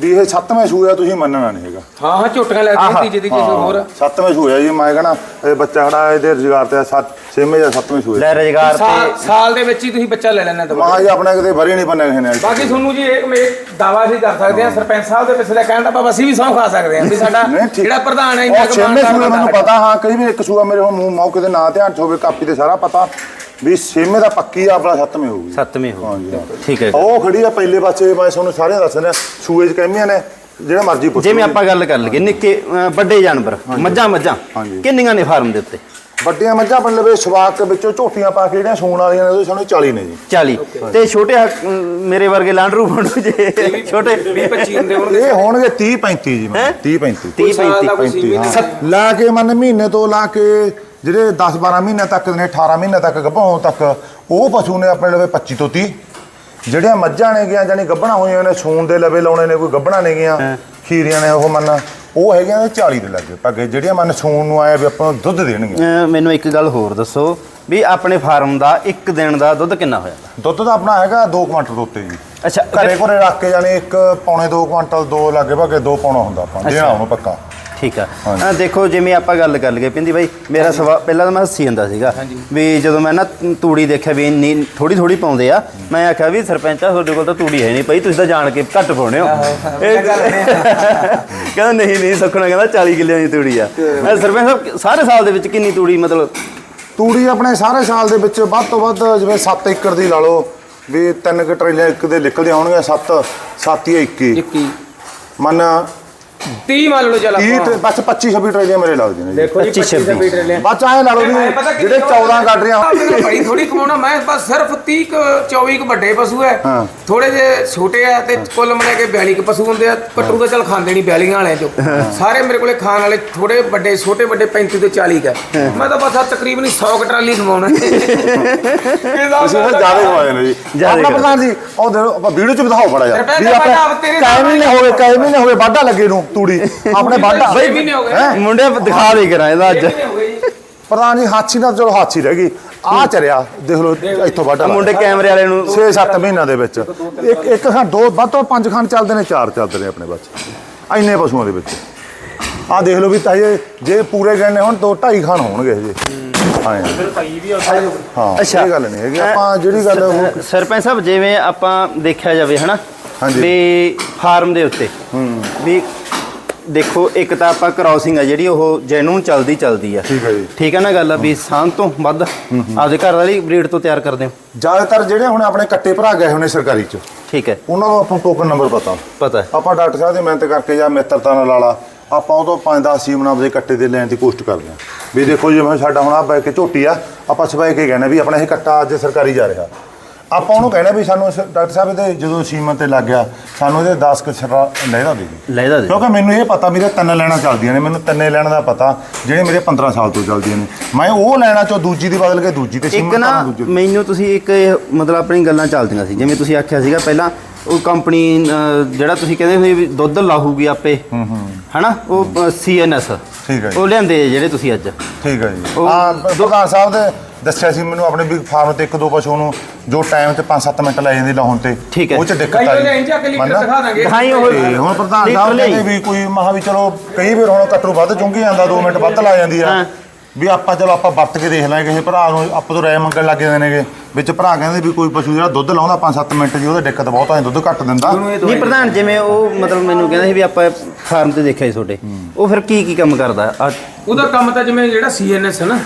Speaker 3: ਵੀ ਇਹ ਸੱਤਵੇਂ ਸੂਆ ਤੁਸੀਂ ਮੰਨਣਾ ਨਹੀਂ ਹੈਗਾ।
Speaker 1: ਹਾਂ ਹਾਂ ਝੁੱਟੀਆਂ ਲੱਗਦੀਆਂ ਤੀਜੇ ਦੀ ਕਿਸੇ ਹੋਰ।
Speaker 3: ਹਾਂ, ਸੱਤਵੇਂ ਸੂਆ ਜੀ ਮੈਂ ਕਹਣਾ ਇਹ ਬੱਚਾ ਖੜਾ ਇਹਦੇ ਰੁਜ਼ਗਾਰ ਤੇ ਸੱਤ ਛੇਵੇਂ ਜਾਂ ਸੱਤਵੇਂ ਸੂਏ।
Speaker 2: ਲੈ ਰੁਜ਼ਗਾਰ
Speaker 1: ਸਾਲ
Speaker 2: ਤੇ
Speaker 1: ਸਾਲ ਦੇ ਵਿੱਚ ਹੀ ਤੁਸੀਂ ਬੱਚਾ ਲੈ ਲੈਣਾ ਦਵਾ
Speaker 3: ਮਾਂ ਜੀ ਆਪਣੇ ਕਿਤੇ ਵਰੀ ਨਹੀਂ ਬੰਨੇ ਕਿਸੇ ਨੇ
Speaker 1: ਬਾਕੀ ਤੁਹਾਨੂੰ ਜੀ ਇੱਕ ਮੇ ਦਾਵਾ ਅਸੀਂ ਕਰ ਸਕਦੇ ਹਾਂ ਸਰਪੰਚ ਸਾਹਿਬ ਦੇ ਪਿਛਲੇ ਕਹਿਣ ਦਾ ਬਾਬਾ ਅਸੀਂ ਵੀ ਸਹੁੰ ਖਾ ਸਕਦੇ ਹਾਂ ਵੀ ਸਾਡਾ
Speaker 3: ਨਹੀਂ, ਠੀਕ।
Speaker 1: ਜਿਹੜਾ ਪ੍ਰਧਾਨ ਹੈ
Speaker 3: ਉਹ ਛੇਵੇਂ ਸੂਏ ਮੈਨੂੰ ਪਤਾ ਹਾਂ ਕਈ ਵੀ ਇੱਕ ਸੂਆ ਮੇਰੇ ਹੁਣ ਮੂੰਹ ਮੌਕੇ ਤੇ ਨਾਂ ਧਿਆਨ ਚ ਹੋਵੇ ਕਾਪੀ ਤੇ ਸਾਰਾ ਪਤਾ। ਵੀ ਛੇਵੇਂ ਦਾ ਪੱਕੀ ਆ ਆਪਣਾ ਸੱਤਵੇਂ ਹੋਊਗੀ।
Speaker 2: ਸੱਤਵੇਂ ਹੋ
Speaker 3: ਹਾਂਜੀ ਹਾਂ।
Speaker 2: ਠੀਕ ਹੈ
Speaker 3: ਉਹ ਖੜੀ ਆ ਪਹਿਲੇ ਪਾਸੇ ਮੈਂ ਤੁਹਾਨੂੰ ਸਾਰਿਆਂ ਦੱਸ ਦਿੰਦਾ ਸੂਏ ਚ ਕਹਿੰਦੀਆਂ ਨੇ ਜਿਹੜਾ ਮਰਜ਼ੀ ਪੁੱਛੋ
Speaker 2: ਜਿਵੇਂ ਆਪਾਂ ਗੱਲ ਕਰ ਲਈਏ ਨਿੱਕੇ ਅਹ, ਵੱਡੇ ਜਾਨਵਰ ਮੱਝਾਂ ਮੱਝਾਂ
Speaker 3: ਹਾਂਜੀ।
Speaker 2: ਕਿੰਨੀਆਂ ਨੇ ਫਾਰਮ ਦੇ ਉੱਤੇ?
Speaker 3: ਵੱਡੀਆਂ ਮੱਝਾਂ ਆਪਣੇ ਲਵੇ ਸਵਾਕ ਵਿੱਚੋਂ ਝੋਟੀਆਂ ਪਾ ਕੇ ਜਿਹੜੀਆਂ ਸੂਣ ਵਾਲੀਆਂ ਨੇ ਉਹਦੇ ਸਾਨੂੰ 40 ਨੇ ਜੀ।
Speaker 2: 40 ਤੇ ਛੋਟੇ ਹੱਕ- ਅਮ, ਮੇਰੇ ਵਰਗੇ ਲਾਂਡਰੂ ਫੰਡੂ ਜੇ ਛੋਟੇ।
Speaker 1: 20 25 ਹੁੰਦੇ ਹੋਣਗੇ।
Speaker 3: ਇਹ ਹੋਣਗੇ 30 35 ਜੀ ਮੈਂ
Speaker 2: ਹੈਂ?
Speaker 3: 30 35
Speaker 2: 30
Speaker 1: ਸਾਲ ਦਾ
Speaker 2: 35
Speaker 1: ਕੋਈ
Speaker 3: 35
Speaker 1: ਸੀਮਿਤ
Speaker 3: ਹਾਂ। ਲਾ ਕੇ ਮਨ ਮਹੀਨੇ ਤੋਂ ਲਾ ਕੇ ਜਿਹੜੇ 10 12 ਮਹੀਨੇ ਤੱਕ ਨੇ 18 ਮਹੀਨੇ ਤੱਕ ਗੱਭਣੋਂ ਤੱਕ ਉਹ ਪਸ਼ੂ ਨੇ ਆਪਣੇ ਲਵੇ 25 ਤੋਂ 30 ਜਿਹੜੀਆਂ ਮੱਝਾਂ ਨੇ ਗਿਆ ਜਾਨੀ ਗੱਭਣਾ ਹੋਈਆਂ ਨੇ ਸੂਣ ਦੇ ਲਵੇ ਲਾਉਣੇ ਨੇ ਕੋਈ ਗੱਭਣਾ ਨੇ ਗਿਆ ਖੀਰੀਆਂ ਨੇ ਉਹ ਮੰਨ ਉਹ ਹੈਗੀਆਂ ਨੇ 40 ਦੇ ਲੱਗੇ। ਭਾਗੇ ਜਿਹੜੀਆਂ ਮਨ ਸੂਣ ਨੂੰ ਆਇਆ ਵੀ ਆਪਾਂ ਨੂੰ ਦੁੱਧ ਦੇਣਗੇ
Speaker 2: ਅਹ, ਮੈਨੂੰ ਇੱਕ ਗੱਲ ਹੋਰ ਦੱਸੋ ਵੀ ਆਪਣੇ ਫਾਰਮ ਦਾ ਇੱਕ ਦਿਨ ਦਾ ਦੁੱਧ ਕਿੰਨਾ ਹੋਇਆ
Speaker 3: ਦੁੱਧ ਦਾ ਆਪਣਾ ਹੈਗਾ 2 ਕੁਇੰਟਲ ਤੋਂ ਉੱਤੇ ਜੀ।
Speaker 2: ਅੱਛਾ
Speaker 3: ਘਰੇ ਘਰੇ ਰੱਖ ਕੇ ਜਾਨੀ ਇੱਕ ਪੌਣੇ 2 ਕੁਇੰਟਲ ਦੋ ਲਾਗੇ ਭਾਗੇ ਦੋ ਪਾਉਣਾ ਹੁੰਦਾ ਆਪਾਂ ਦੇਣਾ ਉਹਨੂੰ ਪੱਕਾ।
Speaker 2: ਠੀਕ ਆ।
Speaker 3: ਹਾਂਜੀ।
Speaker 2: ਆ ਦੇਖੋ ਜਿਵੇਂ ਆਪਾਂ ਗੱਲ ਕਰ ਲਈਏ ਪਿੰਦੀ ਬਾਈ ਮੇਰਾ ਸਵਾ ਪਹਿਲਾਂ ਤਾਂ ਮੈਂ ਹੱਸੀ ਜਾਂਦਾ ਸੀਗਾ ਵੀ ਜਦੋਂ ਮੈਂ ਨਾ ਤੂੜੀ ਦੇਖਿਆ ਵੀ ਇੰਨੀ ਥੋੜੀ ਥੋੜੀ ਪਾਉਂਦੇ ਆ ਮੈਂ ਆਖਿਆ ਵੀ ਸਰਪੰਚਾ ਤੁਹਾਡੇ ਕੋਲ ਤਾਂ ਤੂੜੀ ਹੈ ਨਹੀਂ ਭਾਈ ਤੁਸੀਂ ਤਾਂ ਜਾਣ ਕੇ ਘੱਟ ਪਾਉਣੇ ਹੋ। ਇਹ ਕਹਿੰਦਾ ਨਹੀਂ ਨਹੀਂ ਸੁਖਣਾ ਕਹਿੰਦਾ 40 ਕਿੱਲਿਆਂ ਦੀ ਤੂੜੀ ਆ। ਮੈਂ ਸਰਪੰਚ ਸਾਹਿਬ ਸਾਰੇ ਸਾਲ ਦੇ ਵਿੱਚ ਕਿੰਨੀ ਤੂੜੀ ਮਤਲਬ?
Speaker 3: ਤੂੜੀ ਆਪਣੇ ਸਾਰੇ ਸਾਲ ਦੇ ਵਿੱਚ ਵੱਧ ਤੋਂ ਵੱਧ ਜਿਵੇਂ 7 ਏਕੜ ਦੀ ਲਾ ਲਓ ਵੀ ਤਿੰਨ ਕੁ ਟਰੇਲੇ ਇੱਕ ਦੇ ਨਿਕਲਦੀਆਂ ਹੋਣਗੀਆਂ 7 7 ਜਾਂ 21
Speaker 1: 21
Speaker 3: ਮਨ
Speaker 1: 30 ਮੰਨ ਲਓ ਚੱਲ
Speaker 3: 30
Speaker 1: ਆਪਾਂ।
Speaker 3: ਤੇ ਬਸ 25 26 ਟਰੇਲੀਆਂ ਮੇਰੇ ਲੱਗਦੀਆਂ ਨੇ ਜੀ।
Speaker 1: ਦੇਖੋ ਜੀ
Speaker 2: 25
Speaker 1: 25
Speaker 2: ਛੱਬੀ।
Speaker 1: ਰੁਪਏ ਲੈ
Speaker 3: ਬਸ ਐਂ ਲਾ ਲਓ ਵੀ ਜਿਹੜੇ 14 ਕੱਢ ਰਹੀਆਂ
Speaker 1: ਬੜੀ ਥੋੜੀ ਕਮਾਉਣਾ ਮੈਂ ਬਸ ਸਿਰਫ 30 ਕੁ 24 ਕੁ ਵੱਡੇ ਪਸ਼ੂ ਐ।
Speaker 3: ਹਾਂ।
Speaker 1: ਥੋੜੇ ਜੇ ਛੋਟੇ ਆ ਤੇ ਕੁੱਲ ਮਿਲਾ ਕੇ 42 ਕੁ ਪਸ਼ੂ ਹੁੰਦੇ ਆ। ਕਟਰੂ ਤਾਂ ਚੱਲ ਖਾਂਦੇ ਨਹੀਂ 42 ਵਾਲਿਆਂ ਚੋਂ। ਸਾਰੇ ਮੇਰੇ ਕੋਲੇ ਖਾਣ ਵਾਲੇ ਥੋੜੇ ਵੱਡੇ ਛੋਟੇ ਵੱਡੇ 35 ਤੋਂ 40 ਕਾ ਮੈਂ ਤਾਂ ਬਸ ਆਹ ਤਕਰੀਬਨ 100 ਕੁ ਟਰਾਲੀ ਕਮਾਉਣਾ।
Speaker 3: ਤੁਸੀਂ ਉਹ ਜ਼ਿਆਦਾ ਹੋਏ ਨੇ ਜੀ।
Speaker 2: ਜ਼ਿਆਦਾ
Speaker 3: ਆਪਣਾ ਪ੍ਰਧਾਨ ਜੀ ਉਹ ਦੇਖੋ ਆਪਾਂ ਵੀਡੀਓ ਚ ਦਿਖਾਓ ਬੜਾ ਯਾਰ
Speaker 1: ਰੁਪਏ
Speaker 3: ਵੀ
Speaker 1: ਦਾ ਤੇਰੇ
Speaker 3: ਕਾਇਮ ਮਹੀਨੇ ਹੋ ਗਏ ਕਾਇਮ ਹੋ ਗਏ ਵਾਢਾ ਲੱਗੇ ਨੂੰ। ਤੂੜੀ ਆਪਣੇ ਵਾਢਾ
Speaker 1: ਛੇ ਮਹੀਨੇ ਹੋ ਗਏ।
Speaker 2: ਮੁੰਡੇ ਦਿਖਾ ਦੇ ਕਰਾਂ ਇਹਦਾ ਅੱਜ।
Speaker 3: ਪ੍ਰਧਾਨ ਜੀ। ਹਾਥੀ ਨਾਲ ਚਲੋ ਹਾਥੀ ਰਹਿ ਗਈ। ਆ ਚਰਿਆ ਦੇਖ ਲਓ ਇੱਥੋਂ ਵਾਢਾ।
Speaker 2: ਮੁੰਡੇ ਕੈਮਰੇ ਵਾਲੇ ਨੂੰ।
Speaker 3: 6-7 ਮਹੀਨਿਆਂ ਦੇ ਵਿੱਚ। ਇੱਕ ਇੱਕ ਖਾਂ ਦੋ ਵੱਧ ਤੋਂ ਪੰਜ ਖਾਨ ਚੱਲਦੇ ਨੇ ਚਾਰ ਚੱਲਦੇ ਨੇ ਆਪਣੇ ਬੱਚੇ ਇੰਨੇ ਪਸ਼ੂਆਂ ਦੇ ਵਿੱਚ। ਆਹ ਦੇਖ ਲਓ ਵੀ ਤਾਂ ਇਹ ਜੇ ਪੂਰੇ ਗਏ ਨੇ ਹੁਣ ਦੋ ਢਾਈ ਖਾਨ ਹੋਣਗੇ ਜੀ ਹਾਂ। ਹਾਂ।
Speaker 2: ਅੱਛਾ
Speaker 3: ਇਹ ਗੱਲ ਨਹੀਂ ਹੈਗੀ। ਆਪਾਂ ਜਿਹੜੀ ਗੱਲ ਉਹ
Speaker 2: ਸਰਪੰਚ ਸਾਹਿਬ ਜਿਵੇਂ ਆਪਾਂ ਦੇਖਿਆ ਜਾਵੇ ਹਨਾ। ਵੀ ਫਾਰਮ ਦੇ ਉੱਤੇ। ਵੀ ਦੇਖੋ ਇੱਕ ਤਾਂ ਆਪਾਂ ਕ੍ਰਾਸਿੰਗ ਆ ਜਿਹੜੀ ਉਹ ਜੈਨੂਨ ਚਲਦੀ ਚਲਦੀ ਆ।
Speaker 3: ਠੀਕ ਹੈ ਜੀ।
Speaker 2: ਠੀਕ ਹੈ ਨਾ ਗੱਲ? ਆ ਵੀ ਸਾਂਝ ਤੋਂ ਵੱਧ ਆਪਦੇ ਘਰ ਵਾਲੀ ਬਰੀਡ ਤੋਂ ਤਿਆਰ ਕਰਦੇ ਹੋ।
Speaker 3: ਜ਼ਿਆਦਾਤਰ ਜਿਹੜੇ ਹੁਣ ਆਪਣੇ ਕੱਟੇ ਭਰਾ ਗਏ ਹੋਣੇ ਸਰਕਾਰੀ ਚ
Speaker 2: ਠੀਕ ਹੈ।
Speaker 3: ਉਹਨਾਂ ਨੂੰ ਆਪਾਂ ਟੋਕਨ ਨੰਬਰ ਪਤਾ।
Speaker 2: ਪਤਾ ਹੈ।
Speaker 3: ਆਪਾਂ ਡਾਕਟਰ ਸਾਹਿਬ ਦੀ ਮਿਹਨਤ ਕਰਕੇ ਜਾਂ ਮਿੱਤਰਤਾ ਨਾਲ ਲਾਲਾ ਆਪਾਂ ਉਹ ਤੋਂ 5-10 ਸੀਮਨਾ ਦੇ ਕੱਟੇ ਦੇ ਲੈਣ ਦੀ ਕੋਸ਼ਿਸ਼ ਕਰਦੇ ਹਾਂ। ਵੀ ਦੇਖੋ ਜਿਵੇਂ ਸਾਡਾ ਹੁਣ ਆ ਬੈ ਕੇ ਝੋਟੀ ਆ ਆਪਾਂ ਸਵਾਏ ਕੇ ਕਹਿੰਦੇ ਵੀ ਆਪਣਾ ਇਹ ਕੱਟਾ ਅੱਜ ਸਰਕਾਰੀ ਜਾ ਰਿਹਾ। ਆਪਾਂ ਉਹਨੂੰ ਕਹਿੰਦੇ ਵੀ ਸਾਨੂੰ ਇਸ- ਡਾਕਟਰ ਸਾਹਿਬ ਇਹਦੇ ਜਦੋਂ ਸੀਮਨ ਤੇ ਲੱਗ ਗਿਆ ਸਾਨੂੰ ਇਹਦੇ 10 ਕੁ ਸਿਰਾ ਲੈਦਾ ਦੇ ਦਿਓ।
Speaker 2: ਲੈਦਾ ਦੇ
Speaker 3: ਕਿਉਂਕਿ ਮੈਨੂੰ ਇਹ ਪਤਾ ਮੇਰੇ ਤਿੰਨ ਲੈਣਾ ਚੱਲਦੀਆਂ ਨੇ ਮੈਨੂੰ ਤਿੰਨੇ ਲੈਣ ਦਾ ਪਤਾ ਜਿਹੜੇ ਮੇਰੇ 15 ਸਾਲ ਤੋਂ ਚੱਲਦੀਆਂ ਨੇ। ਮੈਂ ਉਹ ਲੈਣਾ ਚੋਂ ਦੂਜੀ ਦੀ ਬਦਲ ਕੇ ਦੂਜੀ ਤੇ
Speaker 2: ਇੱਕ
Speaker 3: ਸੀਮਨ
Speaker 2: ਨਾ
Speaker 3: ਤਾਂ ਦੂਜੀ
Speaker 2: ਮੈਨੂੰ ਤੁਸੀਂ ਇੱਕ ਇਹ ਮਤਲਬ ਆਪਣੀ ਗੱਲਾਂ ਚੱਲਦੀਆਂ ਸੀ ਜਿਵੇਂ ਤੁਸੀਂ ਆਖਿਆ ਸੀਗਾ ਪਹਿਲਾਂ ਉਹ ਕੰਪਨੀ ਜਿਹੜਾ ਤੁਸੀਂ ਕਹਿੰਦੇ ਹੋਏ ਵੀ ਦੁੱਧ ਲਾਹੂਗੀ ਆਪੇ ਹਨਾ? ਉਹ ਸੀਐਨਐਸ
Speaker 3: ਠੀਕ ਹੈ ਜੀ।
Speaker 2: ਉਹ ਲਿਆਂਦੇ ਜਿਹੜੇ ਤੁਸੀਂ ਅੱਜ।
Speaker 3: ਠੀਕ ਹੈ ਜੀ।
Speaker 2: ਉਹ
Speaker 3: ਹਾਂ ਪ੍ਰਧਾਨ ਸਾਹਿਬ ਦੇ ਦੱਸਿਆ ਸੀ ਮੈਨੂੰ ਆਪਣੇ ਵੀ ਫਾਰਮ ਤੇ ਇੱਕ ਦੋ ਪਸ਼ੂ ਨੂੰ ਜੋ ਟਾਈਮ ਤੇ 5-7 ਮਿੰਟ ਲੈ ਜਾਂਦੀ ਲਾਉਣ ਤੇ
Speaker 2: ਠੀਕ ਹੈ।
Speaker 3: ਉਹ ਚ ਦਿੱਕਤ
Speaker 1: ਕਈ
Speaker 3: ਆਈ
Speaker 1: ਵਾਰ ਇੰਜ ਦਿਖਾ ਦਾਂਗੇ
Speaker 2: ਦਿਖਾਈ ਉਹ
Speaker 3: ਤੇ ਹੁਣ ਪ੍ਰਧਾਨ ਸਾਹਿਬ। ਕਹਿੰਦੇ ਵੀ ਕੋਈ ਮਹਾ ਵੀ ਚਲੋ ਕਈ ਵਾਰ ਹੁਣ ਕਟਰੂ ਵੱਧ ਚੁੰਗੀ ਜਾਂਦਾ 2 ਮਿੰਟ ਵੱਧ ਲਾ ਜਾਂਦੀ ਆ
Speaker 2: ਹਾਂ।
Speaker 3: ਵੀ ਆਪਾਂ ਚਲੋ ਆਪਾਂ ਵਰਤ ਕੇ ਦੇਖ ਲਾਂਗੇ ਕਿਸੇ ਭਰਾ ਨੂੰ ਆਪਾਂ ਤੋਂ ਰਾਏ ਮੰਗਣ ਲੱਗ ਜਾਂਦੇ ਨੇਗੇ। ਵਿੱਚ ਭਰਾ ਕਹਿੰਦੇ ਵੀ ਕੋਈ ਪਸ਼ੂ ਜਿਹੜਾ ਦੁੱਧ ਲਾਉਂਦਾ 5-7 ਮਿੰਟ ਜੀ ਉਹਦਾ ਦਿੱਕਤ ਬਹੁਤ ਆ ਦੁੱਧ ਘੱਟ ਦਿੰਦਾ।
Speaker 2: ਨਹੀਂ ਪ੍ਰਧਾਨ ਜਿਵੇਂ ਉਹ ਮਤਲਬ ਮੈਨੂੰ ਕਹਿੰਦਾ ਸੀ ਵੀ ਆਪਾਂ ਫਾਰਮ ਤੇ ਦੇਖਿਆ ਸੀ ਤੁਹਾਡੇ। ਉਹ ਫਿਰ ਕੀ ਕੀ ਕੰਮ ਕਰਦਾ? ਆ
Speaker 1: ਉਹਦਾ ਕੰਮ ਤਾਂ ਜਿਵੇਂ ਜਿਹੜਾ ਸੀਐਨਐਸ ਹੈ ਨਾ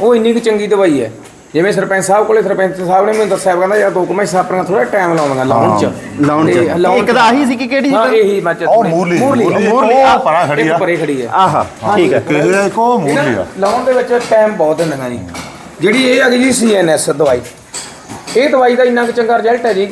Speaker 1: ਉਹ ਇੰਨੀ ਕੁ ਚੰਗੀ ਦਵਾਈ ਹੈ। ਜਿਵੇਂ ਸਰਪੰਚ ਸਾਹਿਬ ਕੋਲੇ ਸਰਪੰਚ ਸਾਹਿਬ ਨੇ ਮੈਨੂੰ ਦੱਸਿਆ ਕਹਿੰਦਾ ਯਾਰ ਦੋ ਕੁ ਮਹੀਨੇ ਆਪਣਾ ਥੋੜਾ ਟਾਈਮ ਲਾਉਣਾ ਲਾਉਣ ਚ।
Speaker 2: ਲਾਉਣ ਚ।
Speaker 1: ਲਾਉਣ
Speaker 2: ਇੱਕ ਤਾਂ ਆਹੀ ਸੀ ਕਿ ਕਿਹੜੀ
Speaker 1: ਹਾਂ
Speaker 2: ਸੀ
Speaker 1: ਇਹੀ ਮੱਚ
Speaker 3: ਉਹ ਮੂਰਲੀ
Speaker 1: ਮੂਰਲੀ।
Speaker 3: ਉਹ ਪਰਾਂ ਖੜੀ
Speaker 1: ਇੱਕ
Speaker 3: ਆ।
Speaker 1: ਪਰੇ ਖੜੀ ਹੈ
Speaker 2: ਆਹਾ ਠੀਕ ਹੈ
Speaker 3: ਕਿਹੜੇ ਉਹ ਮੂਰਲੀ ਆ।
Speaker 1: ਲਾਉਣ ਦੇ ਵਿੱਚ ਟਾਈਮ ਬਹੁਤ ਦਿੰਦੀਆਂ ਜੀ। ਜਿਹੜੀ ਇਹ ਹੈਗੀ ਜੀ ਸੀਐਨਐਸ ਦਵਾਈ। ਇਹ ਦਵਾਈ ਦਾ ਇੰਨਾ ਕੁ ਚੰਗਾ ਰਿਜ਼ਲਟ ਹੈ ਜੀ।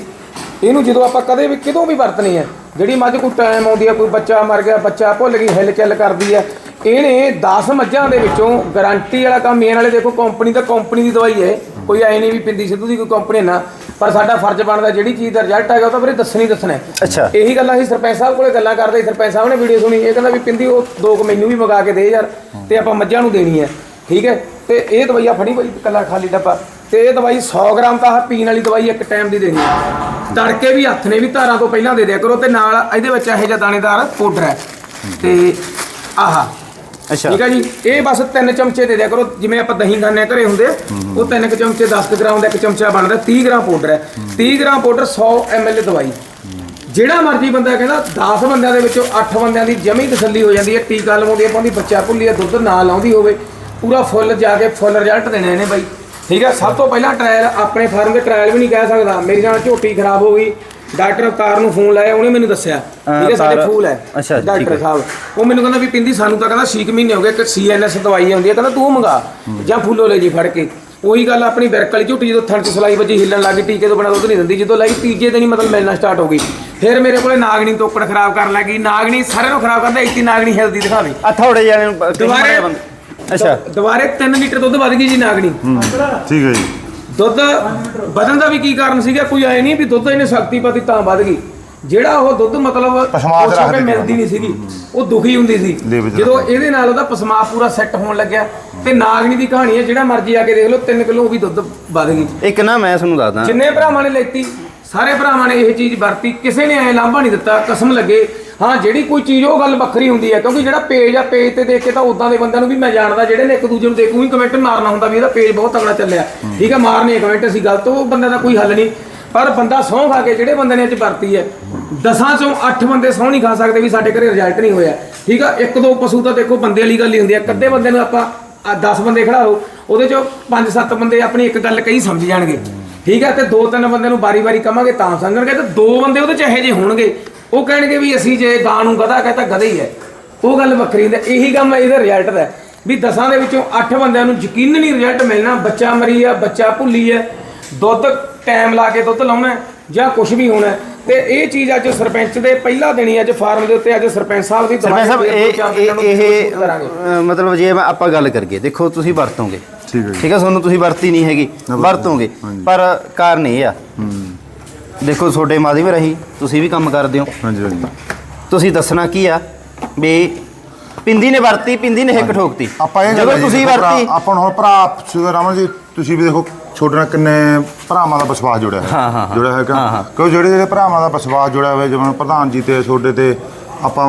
Speaker 1: ਇਹਨੂੰ ਜਦੋਂ ਆਪਾਂ ਕਦੇ ਵੀ ਕਿਦੋਂ ਵੀ ਵਰਤਣੀ ਹੈ ਜਿਹੜੀ ਮੱਝ ਕੋਈ ਟਾਈਮ ਆਉਂਦੀ ਹੈ ਕੋਈ ਬੱਚਾ ਮਰ ਗਿਆ ਬੱਚਾ ਭੁੱਲ ਗਈ ਹਿੱਲ ਚੱਲ ਕਰਦੀ ਹੈ ਇਹਨੇ 10 ਮੱਝਾਂ ਦੇ ਵਿੱਚੋਂ ਗਾਰੰਟੀ ਵਾਲਾ ਕੰਮ ਇਹ ਨਾਲੇ ਦੇਖੋ ਕੰਪਨੀ ਤਾਂ ਕੰਪਨੀ ਦੀ ਦਵਾਈ ਹੈ ਕੋਈ ਐ ਨਹੀਂ ਵੀ ਪਿੰਦੀ ਸਿੱਧੂ ਦੀ ਕੋਈ ਕੰਪਨੀ ਨਾ ਪਰ ਸਾਡਾ ਫਰਜ਼ ਬਣਦਾ ਜਿਹੜੀ ਚੀਜ਼ ਦਾ ਰਿਜ਼ਲਟ ਹੈਗਾ ਉਹ ਤਾਂ ਵੀਰੇ ਦੱਸਣੀ ਦੱਸਣਾ।
Speaker 2: ਅੱਛਾ।
Speaker 1: ਇਹੀ ਗੱਲਾਂ ਅਸੀਂ ਸਰਪੰਚ ਸਾਹਿਬ ਕੋਲੇ ਗੱਲਾਂ ਕਰਦੇ ਸਰਪੰਚ ਸਾਹਿਬ ਨੇ ਵੀਡੀਓ ਸੁਣੀ ਇਹ ਕਹਿੰਦਾ ਵੀ ਪਿੰਦੀ ਉਹ ਦੋ ਕੁ ਮੈਨੂੰ ਵੀ ਮੰਗਾ ਕੇ ਦੇ ਯਾਰ ਤੇ ਆਪਾਂ ਮੱਝਾਂ ਨੂੰ ਦੇਣੀ ਹੈ ਠੀਕ ਹੈ? ਤੇ ਇਹ ਦਵਾਈਆ ਫੜੀ ਬਈ ਕੱਲਾ ਖਾਲੀ ਡੱਬਾ? ਤੇ ਇਹ ਦਵਾਈ 100 ਗ੍ਰਾਮ ਤਾਂ ਪੀਣ ਵਾਲੀ ਦਵਾਈ ਇੱਕ ਟਾਈਮ ਦੀ ਦੇਣੀ ਹੈ ਤੜਕੇ ਵੀ ਹੱਥ ਨੇ ਵੀ ਧਾਰਾਂ ਤੋਂ ਪਹਿਲਾਂ ਦੇ ਦਿਆ ਕਰੋ ਤੇ ਨਾਲ ਇਹਦੇ ਵਿੱਚ ਇਹੋ ਜਿਹਾ ਦਾਣੇਦਾਰ ਪਾਊਡਰ ਹੈ। ਤੇ ਆਹਾ
Speaker 2: ਅੱਛਾ।
Speaker 1: ਠੀਕ ਹੈ ਜੀ? ਇਹ ਬਸ ਤਿੰਨ ਚਮਚੇ ਦੇ ਦਿਆ ਕਰੋ ਜਿਵੇਂ ਆਪਾਂ ਦਹੀਂ ਖਾਂਦੇ ਆ ਘਰੇ ਹੁੰਦੇ ਆ, ਉਹ ਤਿੰਨ ਕੁ ਚਮਚੇ 10 ਕੁ ਗ੍ਰਾਮ ਦਾ ਇੱਕ ਚਮਚਾ ਬਣਦਾ 30 ਗ੍ਰਾਮ ਪਾਊਡਰ ਹੈ। 30 ਗ੍ਰਾਮ ਪਾਊਡਰ 100 ml ਦਵਾਈ। ਜਿਹੜਾ ਮਰਜ਼ੀ ਬੰਦਾ ਕਹਿੰਦਾ 10 ਬੰਦਿਆਂ ਦੇ ਵਿੱਚੋਂ 8 ਬੰਦਿਆਂ ਦੀ ਜਮੀ ਤਸੱਲੀ ਹੋ ਜਾਂਦੀ ਹੈ ਟੀਕਾ ਲਵਾਉਂਦੀ ਆਪਾਂ ਦੀ ਬੱਚਾ ਭੁੱਲੀ ਦੁੱਧ ਨਾ ਲਾਉਂਦੀ ਹੋਵੇ। ਪੂਰਾ ਫੁੱਲ ਜਾ ਕੇ ਫੁੱਲ ਰਿਜ਼ਲਟ ਦੇਣੇ ਨੇ ਬਾਈ। ਠੀਕ ਹੈ ਸਭ ਤੋਂ ਪਹਿਲਾਂ ਟ੍ਰਾਇਲ ਆਪਣੇ ਫਾਰਮ ਦੇ ਟ੍ਰਾਇਲ ਵੀ ਨਹੀਂ ਕਹਿ ਸਕਦਾ। ਮੇਰੀ ਨਾਲ ਝੋਟੀ ਖਰਾਬ ਹੋ ਗਈ। ਡਾਕਟਰ ਅਵਤਾਰ ਨੂੰ ਫੋਨ ਲਾਇਆ ਉਹਨੇ ਮੈਨੂੰ ਦੱਸਿਆ। ਠੀਕ ਹੈ ਸਾਡੇ ਫੂਲ ਹੈ। ਡਾਕਟਰ। ਸਾਹਿਬ ਉਹ ਮੈਨੂੰ ਕਹਿੰਦਾ ਵੀ ਪਿੰਦੀ ਸਾਨੂੰ ਤਾਂ ਕਹਿੰਦਾ 6 ਮਹੀਨੇ ਹੋ ਗਏ ਕਿ ਸੀਐਨਐਸ ਦਵਾਈ ਆਉਂਦੀ ਹੈ ਕਹਿੰਦਾ ਤੂੰ ਮੰਗਾ ਜਾਂ ਫੁੱਲੋ ਲੈ ਜੀ ਫੜ ਕੇ। ਉਹੀ ਗੱਲ ਆਪਣੀ ਬਿਰਕ ਵਾਲੀ ਝੋਟੀ ਜਦੋਂ ਥਣ ਚ ਸਲਾਈ ਵੱਜੀ ਹਿੱਲਣ ਲੱਗੀ ਟੀਕੇ ਤੋਂ ਬਿਨਾਂ ਦੁੱਧ ਨਹੀਂ ਦਿੰਦੀ। ਜਦੋਂ ਲਾਈ ਤੀਜੇ ਦਿਨ ਹੀ ਮਤਲਬ ਮਿਲਣਾ ਸਟਾਰਟ ਹੋ ਗਈ। ਫਿਰ ਮੇਰੇ ਕੋਲੇ ਨਾਗਣੀ ਤੋਕੜ ਖਰਾਬ ਕਰਨ ਲੱਗੀ। ਨਾਗਣੀ ਸਾਰਿਆਂ ਨੂੰ ਖਰਾਬ ਕਰਦਾ ਇੱਕ ਹੀ ਨਾਗਣੀ ਹਿਲਦੀ ਦਿਖਾਵੇ
Speaker 2: ਆ ਥੋੜੇ ਪ-
Speaker 1: ਦੁਬਾਰੇ
Speaker 2: ਅੱਛਾ।
Speaker 1: ਦੁਬਾਰੇ 3 ਲੀਟਰ ਦੁੱਧ ਵੱਧ ਗਈ ਜੀ ਨਾਗਣੀ।
Speaker 3: ਠੀਕ ਹੈ ਜੀ।
Speaker 1: ਦੁੱਧ ਵਧਣ ਦਾ ਵੀ ਕੀ ਕਾਰਨ ਸੀਗਾ? ਕੋਈ ਐ ਨਹੀਂ ਵੀ ਦੁੱਧ ਇਹਨੇ ਸ਼ਕਤੀ ਪਾਤੀ ਤਾਂ ਵੱਧ ਗਈ। ਜਿਹੜਾ ਉਹ ਦੁੱਧ ਮਤਲਬ ਸਮੇਂ
Speaker 3: ਰੱਖਦੀ
Speaker 1: ਮਿਲਦੀ ਨਹੀਂ ਸੀਗੀ ਉਹ ਦੁਖੀ ਹੁੰਦੀ ਸੀ। ਜਦੋਂ ਇਹਦੇ ਨਾਲ ਉਹਦਾ ਪਸਮਾ ਪੂਰਾ ਸੈੱਟ ਹੋਣ ਲੱਗਿਆ ਤੇ ਨਾਗਣੀ ਦੀ ਕਹਾਣੀ ਹੈ ਜਿਹੜਾ ਮਰਜ਼ੀ ਆ ਕੇ ਦੇਖ ਲਓ 3 ਕਿਲੋ ਉਹ ਵੀ ਦੁੱਧ ਵੱਧ ਗਈ।
Speaker 2: ਇੱਕ ਨਾ ਮੈਂ ਤੁਹਾਨੂੰ ਦੱਸਦਾ।
Speaker 1: ਜਿੰਨੇ ਭਰਾਵਾਂ ਨੇ ਲੈਤੀ ਸਾਰੇ ਭਰਾਵਾਂ ਨੇ ਇਹ ਚੀਜ਼ ਵਰਤੀ ਕਿਸੇ ਨੇ ਐ ਲਾਂਭਾ ਨਹੀਂ ਦਿੱਤਾ ਕਸਮ ਲੱਗੇ ਹਾਂ ਜਿਹੜੀ ਕੋਈ ਚੀਜ਼ ਉਹ ਗੱਲ ਵੱਖਰੀ ਹੁੰਦੀ ਹੈ ਕਿਉਂਕਿ ਜਿਹੜਾ ਪੇਜ ਆ ਪੇਜ ਤੇ ਦੇਖ ਕੇ ਤਾਂ ਉਦਾਂ ਦੇ ਬੰਦਿਆਂ ਨੂੰ ਵੀ ਮੈਂ ਜਾਣਦਾ ਜਿਹੜੇ ਨੇ ਇੱਕ ਦੂਜੇ ਨੂੰ ਦੇਖੂ ਹੀ ਕਮੈਂਟ ਮਾਰਨਾ ਹੁੰਦਾ ਵੀ ਇਹਦਾ ਪੇਜ ਬਹੁਤ ਤਗੜਾ ਚੱਲਿਆ। ਠੀਕ ਹੈ ਮਾਰਨੇ ਕਮੈਂਟ ਸੀ ਗਲਤ ਉਹ ਬੰਦੇ ਦਾ ਕੋਈ ਹੱਲ ਨਹੀਂ। ਪਰ ਬੰਦਾ ਸਹੁੰ ਖਾ ਕੇ ਜਿਹੜੇ ਬੰਦੇ ਨੇ ਅੱਜ ਵਰਤੀ ਹੈ ਦਸਾਂ ਚੋਂ 8 ਬੰਦੇ ਸਹੁੰ ਨਹੀਂ ਖਾ ਸਕਦੇ ਵੀ ਸਾਡੇ ਘਰੇ ਰਿਜ਼ਲਟ ਨਹੀਂ ਹੋਇਆ। ਠੀਕ ਆ ਇੱਕ ਦੋ ਪਸ਼ੂ ਤਾਂ ਦੇਖੋ ਬੰਦੇ ਵਾਲੀ ਗੱਲ ਹੀ ਹੁੰਦੀ ਹੈ। ਕੱਦੇ ਬੰਦੇ ਨੂੰ ਆਪਾਂ 10 ਬੰਦੇ ਖੜਾ ਲਓ ਉਹਦੇ ਚੋਂ 5-7 ਬੰਦੇ ਆਪਣੀ ਇੱਕ ਗੱਲ ਕਹੀ ਸਮਝ ਜਾਣਗੇ। ਠੀਕ ਹੈ ਤੇ ਦੋ ਤਿੰਨ ਬੰਦੇ ਨੂੰ ਬਾਰੀ-ਬਾਰੀ ਕਵਾਂਗੇ ਤਾਂ ਸਮਝਣਗੇ ਤੇ ਦੋ ਬੰਦੇ ਉਹਦੇ ਚ ਇਹੋ ਜਿਹੇ ਹੋਣਗੇ। ਉਹ ਕਹਿਣਗੇ ਵੀ ਅਸੀਂ ਜੇ ਗਾਂ ਨੂੰ ਗਧਾ ਕਹਤਾ ਗਧਾ ਹੀ ਹੈ ਉਹ ਗੱਲ ਵੱਖਰੀ ਹੈ। ਇਹੀ ਕੰਮ ਇਹਦਾ ਰਿਜ਼ਲਟ ਦਾ ਹੈ। ਵੀ ਦਸਾਂ ਦੇ ਵਿੱਚੋਂ 8 ਬੰਦਿਆਂ ਨੂੰ ਯਕੀਨ ਨਹੀਂ ਰਿਜ਼ਲਟ ਮਿਲਣਾ ਬੱਚਾ ਮਰੀ ਆ ਬੱਚਾ ਭੁੱਲੀ ਹੈ ਦੁੱਧ ਟਾਈਮ ਲਾ ਕੇ ਦੁੱਧ ਲਾਉਣਾ ਹੈ ਜਾਂ ਕੁਝ ਵੀ ਹੋਣਾ ਹੈ। ਤੇ ਇਹ ਚੀਜ਼ ਅੱਜ ਸਰਪੰਚ ਦੇ ਪਹਿਲਾ ਦਿਨ ਅੱਜ ਫਾਰਮ ਦੇ ਉੱਤੇ ਅੱਜ ਸਰਪੰਚ ਸਾਹਿਬ ਦੀ
Speaker 2: ਸਰਪੰਚ ਸਾਹਿਬ ਇਹ ਇਹ ਮਤਲਬ ਜੇ ਮੈਂ ਆਪਾਂ ਗੱਲ ਕਰੀਏ ਦੇਖੋ ਤੁਸੀਂ ਵਰਤੋਗੇ
Speaker 3: ਠੀਕ ਹੈ।
Speaker 2: ਠੀਕ ਹੈ ਤੁਹਾਨੂੰ ਤੁਸੀਂ ਵਰਤੀ ਨਹੀਂ ਹੈਗੀ। ਵਰਤੋਗੇ। ਪਰ ਕਾਰਨ ਇਹ ਆ ਦੇਖੋ ਤੁਹਾਡੇ ਮਾਦੀ ਵੀ ਰਹੀ ਤੁਸੀਂ ਵੀ ਕੰਮ ਕਰਦੇ ਹੋ।
Speaker 3: ਹਾਂਜੀ ਹਾਂਜੀ।
Speaker 2: ਤੁਸੀਂ ਦੱਸਣਾ ਕੀ ਆ ਵੀ ਪਿੰਦੀ ਨੇ ਵਰਤੀ ਪਿੰਦੀ ਨੇ ਹਿੱਕ ਠੋਕਤੀ।
Speaker 3: ਆਪਾਂ ਇਹ ਗੱਲ
Speaker 2: ਜਦੋਂ
Speaker 3: ਹੈ ਜੀ,
Speaker 2: ਤੁਸੀਂ
Speaker 3: ਦੇਖੋ ਭਰਾ-
Speaker 2: ਵਰਤੀ
Speaker 3: ਆਪਾਂ ਨੂੰ ਹੁਣ ਭਰਾ ਸੁਦਰ ਰਾਮਨ ਜੀ ਤੁਸੀਂ ਵੀ ਦੇਖੋ ਛੋਟੇ ਨਾਲ ਕਿੰਨੇ ਭਰਾਵਾਂ ਦਾ ਵਿਸ਼ਵਾਸ ਜੁੜਿਆ ਹੈ
Speaker 2: ਹਾਂ, ਹਾਂ, ਹਾਂ।
Speaker 3: ਜੁੜਿਆ ਹੈਗਾ
Speaker 2: ਹਾਂ, ਹਾਂ।
Speaker 3: ਕਿਉਂ ਜਿਹੜੇ ਜਿਹੜੇ ਭਰਾਵਾਂ ਦਾ ਵਿਸ਼ਵਾਸ ਜੁੜਿਆ ਹੋਇਆ ਜਿਵੇਂ ਪ੍ਰਧਾਨ ਜੀ ਤੇ ਛੋਟੇ ਤੇ ਆਪਾਂ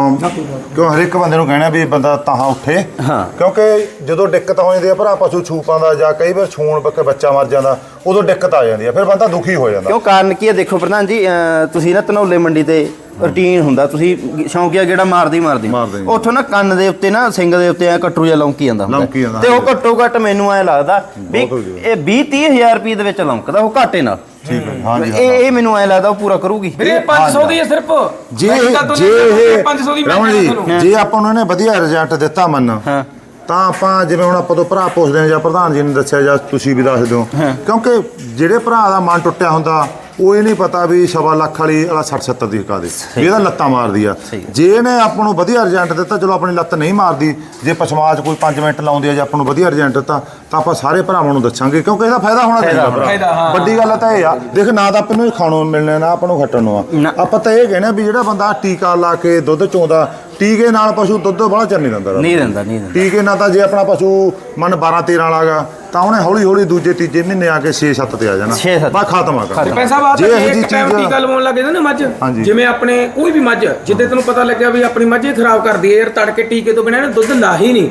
Speaker 3: ਕਿਉਂ ਹਰ ਇੱਕ ਬੰਦੇ ਨੂੰ ਕਹਿਣਾ ਵੀ ਇਹ ਬੰਦਾ ਤਾਹਾਂ ਉੱਠੇ।
Speaker 2: ਹਾਂ।
Speaker 3: ਕਿਉਂਕਿ ਜਦੋਂ ਦਿੱਕਤ ਹੋ ਜਾਂਦੀ ਹੈ ਭਰਾ ਪਸ਼ੂ ਛੂਪਾਂ ਦਾ ਜਾਂ ਕਈ ਵਾਰ ਛੂਣ ਬੱਕੇ ਬੱਚਾ ਮਰ ਜਾਂਦਾ ਉਦੋਂ ਦਿੱਕਤ ਆ ਜਾਂਦੀ ਹੈ ਫਿਰ ਬੰਦਾ ਦੁਖੀ ਹੋ ਜਾਂਦਾ।
Speaker 2: ਕਿਉਂ? ਕਾਰਨ ਕੀ ਹੈ ਦੇਖੋ ਪ੍ਰਧਾਨ ਜੀ ਅਹ ਤੁਸੀਂ ਨਾ ਧਨੌਲੇ ਮੰਡੀ ਤੇ ਰੂਟੀਨ ਹੁੰਦਾ ਤੁਸੀਂ ਸ਼ੌਂਕੀਆ ਗੇੜਾ ਮਾਰਦੀ ਮਾਰਦੀ
Speaker 3: ਮਾਰਦੇ ਹੀ।
Speaker 2: ਉੱਥੋਂ ਨਾ ਕੰਨ ਦੇ ਉੱਤੇ ਨਾ ਸਿੰਘ ਦੇ ਉੱਤੇ ਐ ਕੱਟੂ ਜਿਹਾ ਲੌਂਕੀ ਜਾਂਦਾ ਹੁੰਦਾ।
Speaker 3: ਲੌਂਕੀ ਜਾਂਦਾ,
Speaker 2: ਤੇ ਉਹ। ਘੱਟੋ ਘੱਟ ਮੈਨੂੰ ਐ ਲੱਗਦਾ ਵੀ
Speaker 3: ਬਹੁਤ।
Speaker 2: ਇਹ 20 30000 ਰੁਪਏ ਦੇ ਵਿੱਚ ਲੌਂਕਦਾ ਉਹ ਘਾਟੇ ਨਾਲ।
Speaker 3: ਠੀਕ ਹੈ ਹਾਂਜੀ
Speaker 2: ਇਹ ਇਹ ਮੈਨੂੰ ਐ ਲੱਗਦਾ ਉਹ ਪੂਰਾ ਕਰੂਗੀ।
Speaker 1: ਵੀਰੇ 500 ਦੀ ਹੈ ਸਿਰਫ।
Speaker 3: ਜੇ
Speaker 1: ਮੈਂ ਕਿਹਾ ਤੁਹਾਨੂੰ
Speaker 3: ਜੇ ਇਹ
Speaker 1: 500 ਦੀ
Speaker 3: ਰਮਨ
Speaker 1: ਮੈਂ
Speaker 3: ਜੀ
Speaker 1: ਤੁਹਾਨੂੰ
Speaker 3: ਜੇ ਆਪਾਂ ਨੂੰ ਇਹਨੇ ਵਧੀਆ ਰਿਜ਼ਲਟ ਦਿੱਤਾ ਮੰਨ
Speaker 2: ਹਾਂ।
Speaker 3: ਤਾਂ ਆਪਾਂ ਜਿਵੇਂ ਹੁਣ ਆਪਾਂ ਤੋਂ ਭਰਾ ਪੁੱਛਦੇ ਹਾਂ ਜਾਂ ਪ੍ਰਧਾਨ ਜੀ ਨੇ ਦੱਸਿਆ ਜਾਂ ਤੁਸੀਂ ਵੀ ਦੱਸ ਦਿਓ ਕਿਉਂਕਿ ਜਿਹੜੇ ਭਰਾ ਦਾ ਮਨ ਟੁੱਟਿਆ ਹੁੰਦਾ ਉਹ ਇਹ ਨਹੀਂ ਪਤਾ ਵੀ ਸਵਾ ਲੱਖ ਵਾਲੀ ਵਾਲਾ 60 70 ਦੀ ਕਾ ਦੇ। ਵੀ ਇਹਦਾ ਲੱਤਾਂ ਮਾਰਦੀ ਆ। ਜੇ ਇਹਨੇ ਆਪਾਂ ਨੂੰ ਵਧੀਆ ਰਿਜ਼ਲਟ ਦਿੱਤਾ ਚਲੋ ਆਪਣੀ ਲੱਤ ਨਹੀਂ ਮਾਰਦੀ ਜੇ ਪਛਵਾਜ ਕੋਈ 5 ਮਿੰਟ ਲਾਉਂਦੀ ਆ ਜਾਂ ਆਪਾਂ ਨੂੰ ਵਧੀਆ ਰਿਜ਼ਲਟ ਦਿੱਤਾ ਤਾਂ ਆਪਾਂ ਸਾਰੇ ਭਰਾਵਾਂ ਨੂੰ ਦੱਸਾਂਗੇ ਕਿਉਂਕਿ ਇਹਦਾ ਫਾਇਦਾ ਹੋਣਾ ਚਾਹੀਦਾ।
Speaker 1: ਫਾਇਦਾ, ਹਾਂ।
Speaker 3: ਭਰਾ ਵੱਡੀ ਗੱਲ ਤਾਂ ਇਹ ਆ ਦੇਖ ਨਾ ਤਾਂ ਆਪਾਂ ਨੂੰ ਖਾਣੋਂ ਮਿਲਣਾ ਨਾ ਆਪਾਂ ਨੂੰ ਖੱਟਣ ਨੂੰ। ਆ। ਆਪਾਂ ਤਾਂ ਇਹ ਕਹਿੰਦੇ ਆ ਵੀ ਜਿਹੜਾ ਬੰਦਾ ਟੀਕਾ ਲਾ ਕੇ ਦੁੱਧ ਚੋਂਦਾ ਟੀਕੇ ਨਾਲ ਪਸ਼ੂ ਦੁੱਧ ਬੜਾ ਚਿਰ ਨਹੀਂ ਦਿੰਦਾ।
Speaker 2: ਨਹੀਂ ਦਿੰਦਾ ਨਹੀਂ ਦਿੰਦਾ।
Speaker 3: ਟੀਕੇ ਨਾਲ ਤਾਂ ਜੇ ਆਪਣਾ ਪਸ਼ੂ ਮਨ 12 13 ਵਾਲਾਗਾ ਤਾਂ ਉਹਨੇ ਹੌਲੀ ਹੌਲੀ ਦੂਜੇ ਤੀਜੇ ਮਹੀਨੇ ਆ ਕੇ 6 7 ਤੇ ਆ ਜਾਣਾ।
Speaker 2: ਛੇ ਸੱਤ।
Speaker 3: ਬਸ ਖਤਮ ਆ ਕੰਮ।
Speaker 1: ਪੈਸਾ ਬਾਤ
Speaker 3: ਜੇ ਇਹੋ
Speaker 1: ਇੱਕ ਟਾਈਮ
Speaker 3: ਚੀਜ਼-
Speaker 1: ਟੀਕਾ ਲਵਾਉਣ ਲੱਗੇ ਨਾ ਮੱਝ।
Speaker 3: ਹਾਂਜੀ।
Speaker 1: ਜਿਵੇਂ ਆਪਣੇ ਕੋਈ ਵੀ ਮੱਝ ਜਿੱਦੇ ਤੈਨੂੰ ਪਤਾ ਲੱਗਿਆ ਵੀ ਆਪਣੀ ਮੱਝ ਖਰਾਬ ਕਰਦੀ ਹੈ ਯਾਰ ਤੜਕੇ ਟੀਕੇ ਤੋਂ ਬਿਨਾਂ ਇਹਨੇ ਦੁੱਧ ਲਾ ਹੀ ਨਹੀਂ।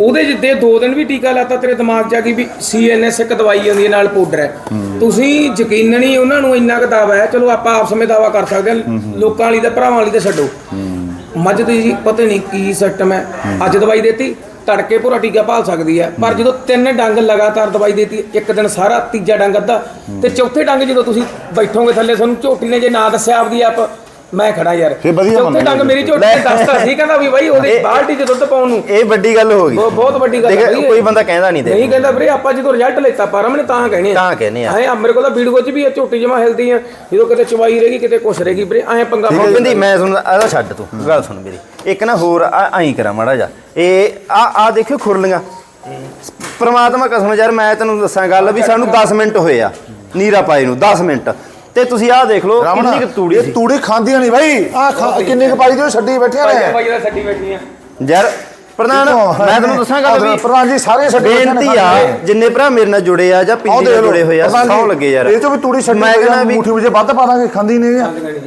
Speaker 1: ਉਹਦੇ ਜਿੱਦੇ ਦੋ ਦਿਨ ਵੀ ਟੀਕਾ ਲਾਤਾ ਤੇਰੇ ਦਿਮਾਗ 'ਚ ਆ ਗਈ ਵੀ ਸੀਐਨਐਸ ਇੱਕ ਦਵਾਈ ਆਉਂਦੀ ਹੈ ਨਾਲ ਪਾਊਡਰ ਹੈ। ਤੁਸੀਂ ਯਕੀਨਨ ਹੀ ਉਹਨਾਂ ਨੂੰ ਇੰਨਾ ਕੁ ਦਾਵਾ ਹੈ ਚਲੋ ਆਪਾਂ ਆਪਸ ਵਿੱਚ ਦਾਵਾ ਕਰ ਸਕਦੇ ਹਾਂ ਲੋਕਾਂ ਵਾਲੀ ਤੇ ਭਰਾਵਾਂ ਵਾਲੀ ਤੇ ਛੱਡੋ। ਮੱਝ ਦੀ ਜੀ ਪਤਾ ਨਹੀਂ ਕੀ ਸਿਸਟਮ ਹੈ। ਅੱਜ ਦਵਾਈ ਦੇਤੀ ਤੜਕੇ ਪੂਰਾ ਟੀਕਾ ਭਾਲ ਸਕਦੀ ਹੈ। ਪਰ ਜਦੋਂ ਤਿੰਨ ਡੰਗ ਲਗਾਤਾਰ ਦਵਾਈ ਦੇਤੀ, ਇੱਕ ਦਿਨ ਸਾਰਾ ਤੀਜਾ ਡੰਗ ਅੱਧਾ। ਤੇ ਚੌਥੇ ਡੰਗ ਜਦੋਂ ਤੁਸੀਂ ਬੈਠੋਗੇ ਥੱਲੇ, ਤੁਹਾਨੂੰ ਝੋਟੀ ਨੇ ਜੇ ਨਾ ਦੱਸਿਆ ਆਪਦੀ ਆਪ ਮੈਂ ਖੜਾ ਯਾਰ।
Speaker 3: ਫਿਰ ਵਧੀਆ ਮੰਨਿਆ
Speaker 1: ਡੰਗ ਮੇਰੀ ਝੋਟੀ ਨੇ ਦੱਸਤਾ ਸੀ ਕਹਿੰਦਾ ਵੀ ਬਾਈ ਉਹਦੀ ਬਾਲਟੀ 'ਚ ਦੁੱਧ ਪਾਉਣ ਨੂੰ।
Speaker 2: ਇਹ ਵੱਡੀ ਗੱਲ ਹੋ ਗਈ।
Speaker 1: ਬਹੁਤ ਵੱਡੀ ਗੱਲ ਹੈ।
Speaker 2: ਕੋਈ ਬੰਦਾ ਕਹਿੰਦਾ ਨਹੀਂ ਤੇ।
Speaker 1: ਨਹੀਂ ਕਹਿੰਦਾ ਵੀਰੇ ਆਪਾਂ ਜਦੋਂ ਰਿਜ਼ਲਟ ਲੈਤਾ ਪਰ ਮੈਨੇ ਤਾਂ ਕਹਿਣੇ
Speaker 2: ਤਾਂ ਕਹਿੰਦੇ ਆ।
Speaker 1: ਐ ਮੇਰੇ ਕੋਲ ਤਾਂ ਵੀਡੀਓ 'ਚ ਵੀ ਇਹ ਝੋਟੀ ਜਮਾ ਹਿਲਦੀ ਆ। ਜਦੋਂ ਕਿਤੇ ਚਵਾਈ ਰਹੇਗੀ ਕਿਤੇ ਕੁਛ ਰਹੇਗੀ ਵੀਰੇ ਐ ਪੰਗਾ
Speaker 2: ਕਹਿੰਦੀ ਮੈਂ ਸੁਣ ਆਦਾ ਛੱਡ ਤੂੰ ਗੱਲ ਸੁਣ ਮੇਰੀ। ਇੱਕ ਨਾ ਹੋਰ ਆਈ ਕਰਾਂ ਮਾੜਾ ਜਾ ਇਹ ਆ ਆ ਦੇਖਿਓ ਖੁਰਲੀਆਂ। ਪ੍ਰਮਾਤਮਾ ਕਸਮ ਯਾਰ ਮੈਂ ਤੈਨੂੰ ਦੱਸਾਂ ਗੱਲ ਵੀ ਸਾਨੂੰ 10 ਮਿੰਟ ਹੋਏ ਆ ਨੀਰਾ ਪਾਏ ਨੂੰ 10 ਮਿੰਟ। ਤੇ ਤੁਸੀਂ ਆਹ ਦੇਖ ਲਓ
Speaker 3: ਰਾਵਣ
Speaker 2: ਕਿੰਨੀ ਕੁ ਤੂੜੀ
Speaker 3: ਇਹ
Speaker 2: ਸੀ।
Speaker 3: ਤੂੜੀ ਖਾਂਦੀਆਂ ਨਹੀਂ ਬਾਈ। ਆ ਕਿੰਨੀ ਕੁ ਪਾਈ ਦੀ ਉਹ ਛੱਡੀ ਬੈਠੀਆਂ ਨੇ?
Speaker 1: ਭਾਈ ਦਾ ਛੱਡੀ ਬੈਠੀ ਆ
Speaker 2: ਯਾਰ ਪ੍ਰਧਾਨ ਮੈਂ ਤੈਨੂੰ ਦੱਸਾਂ ਗੱਲ ਵੀ।
Speaker 3: ਪ੍ਰਧਾਨ ਜੀ ਸਾਰੇ ਛੱਡੀ ਬੈਠੇ ਨੇ
Speaker 2: ਬੇਨਤੀ ਆ
Speaker 3: ਖਾਂਦੇ।
Speaker 2: ਜਿੰਨੇ ਭਰਾ ਮੇਰੇ ਨਾਲ ਜੁੜੇ ਆ ਜਾਂ
Speaker 3: ਆਹ ਦੇਖ
Speaker 2: ਨਾਲ
Speaker 3: ਲਓ,
Speaker 2: ਜੁੜੇ ਹੋਏ ਆ
Speaker 3: ਪ੍ਰਧਾਨ ਜੀ,
Speaker 2: ਸੌ ਲੱਗੇ ਯਾਰ।
Speaker 3: ਇਹ ਤੋਂ ਵੀ ਤੂੜੀ ਛੱਡੀ
Speaker 2: ਮੈਂ ਕਹਿੰਦਾ ਵੀ
Speaker 3: ਮੁੱਠੀ ਵਿੱਚ ਵੱਧ ਪਾ ਦਾਂਗੇ ਖਾਂਦੀ ਨਹੀਂ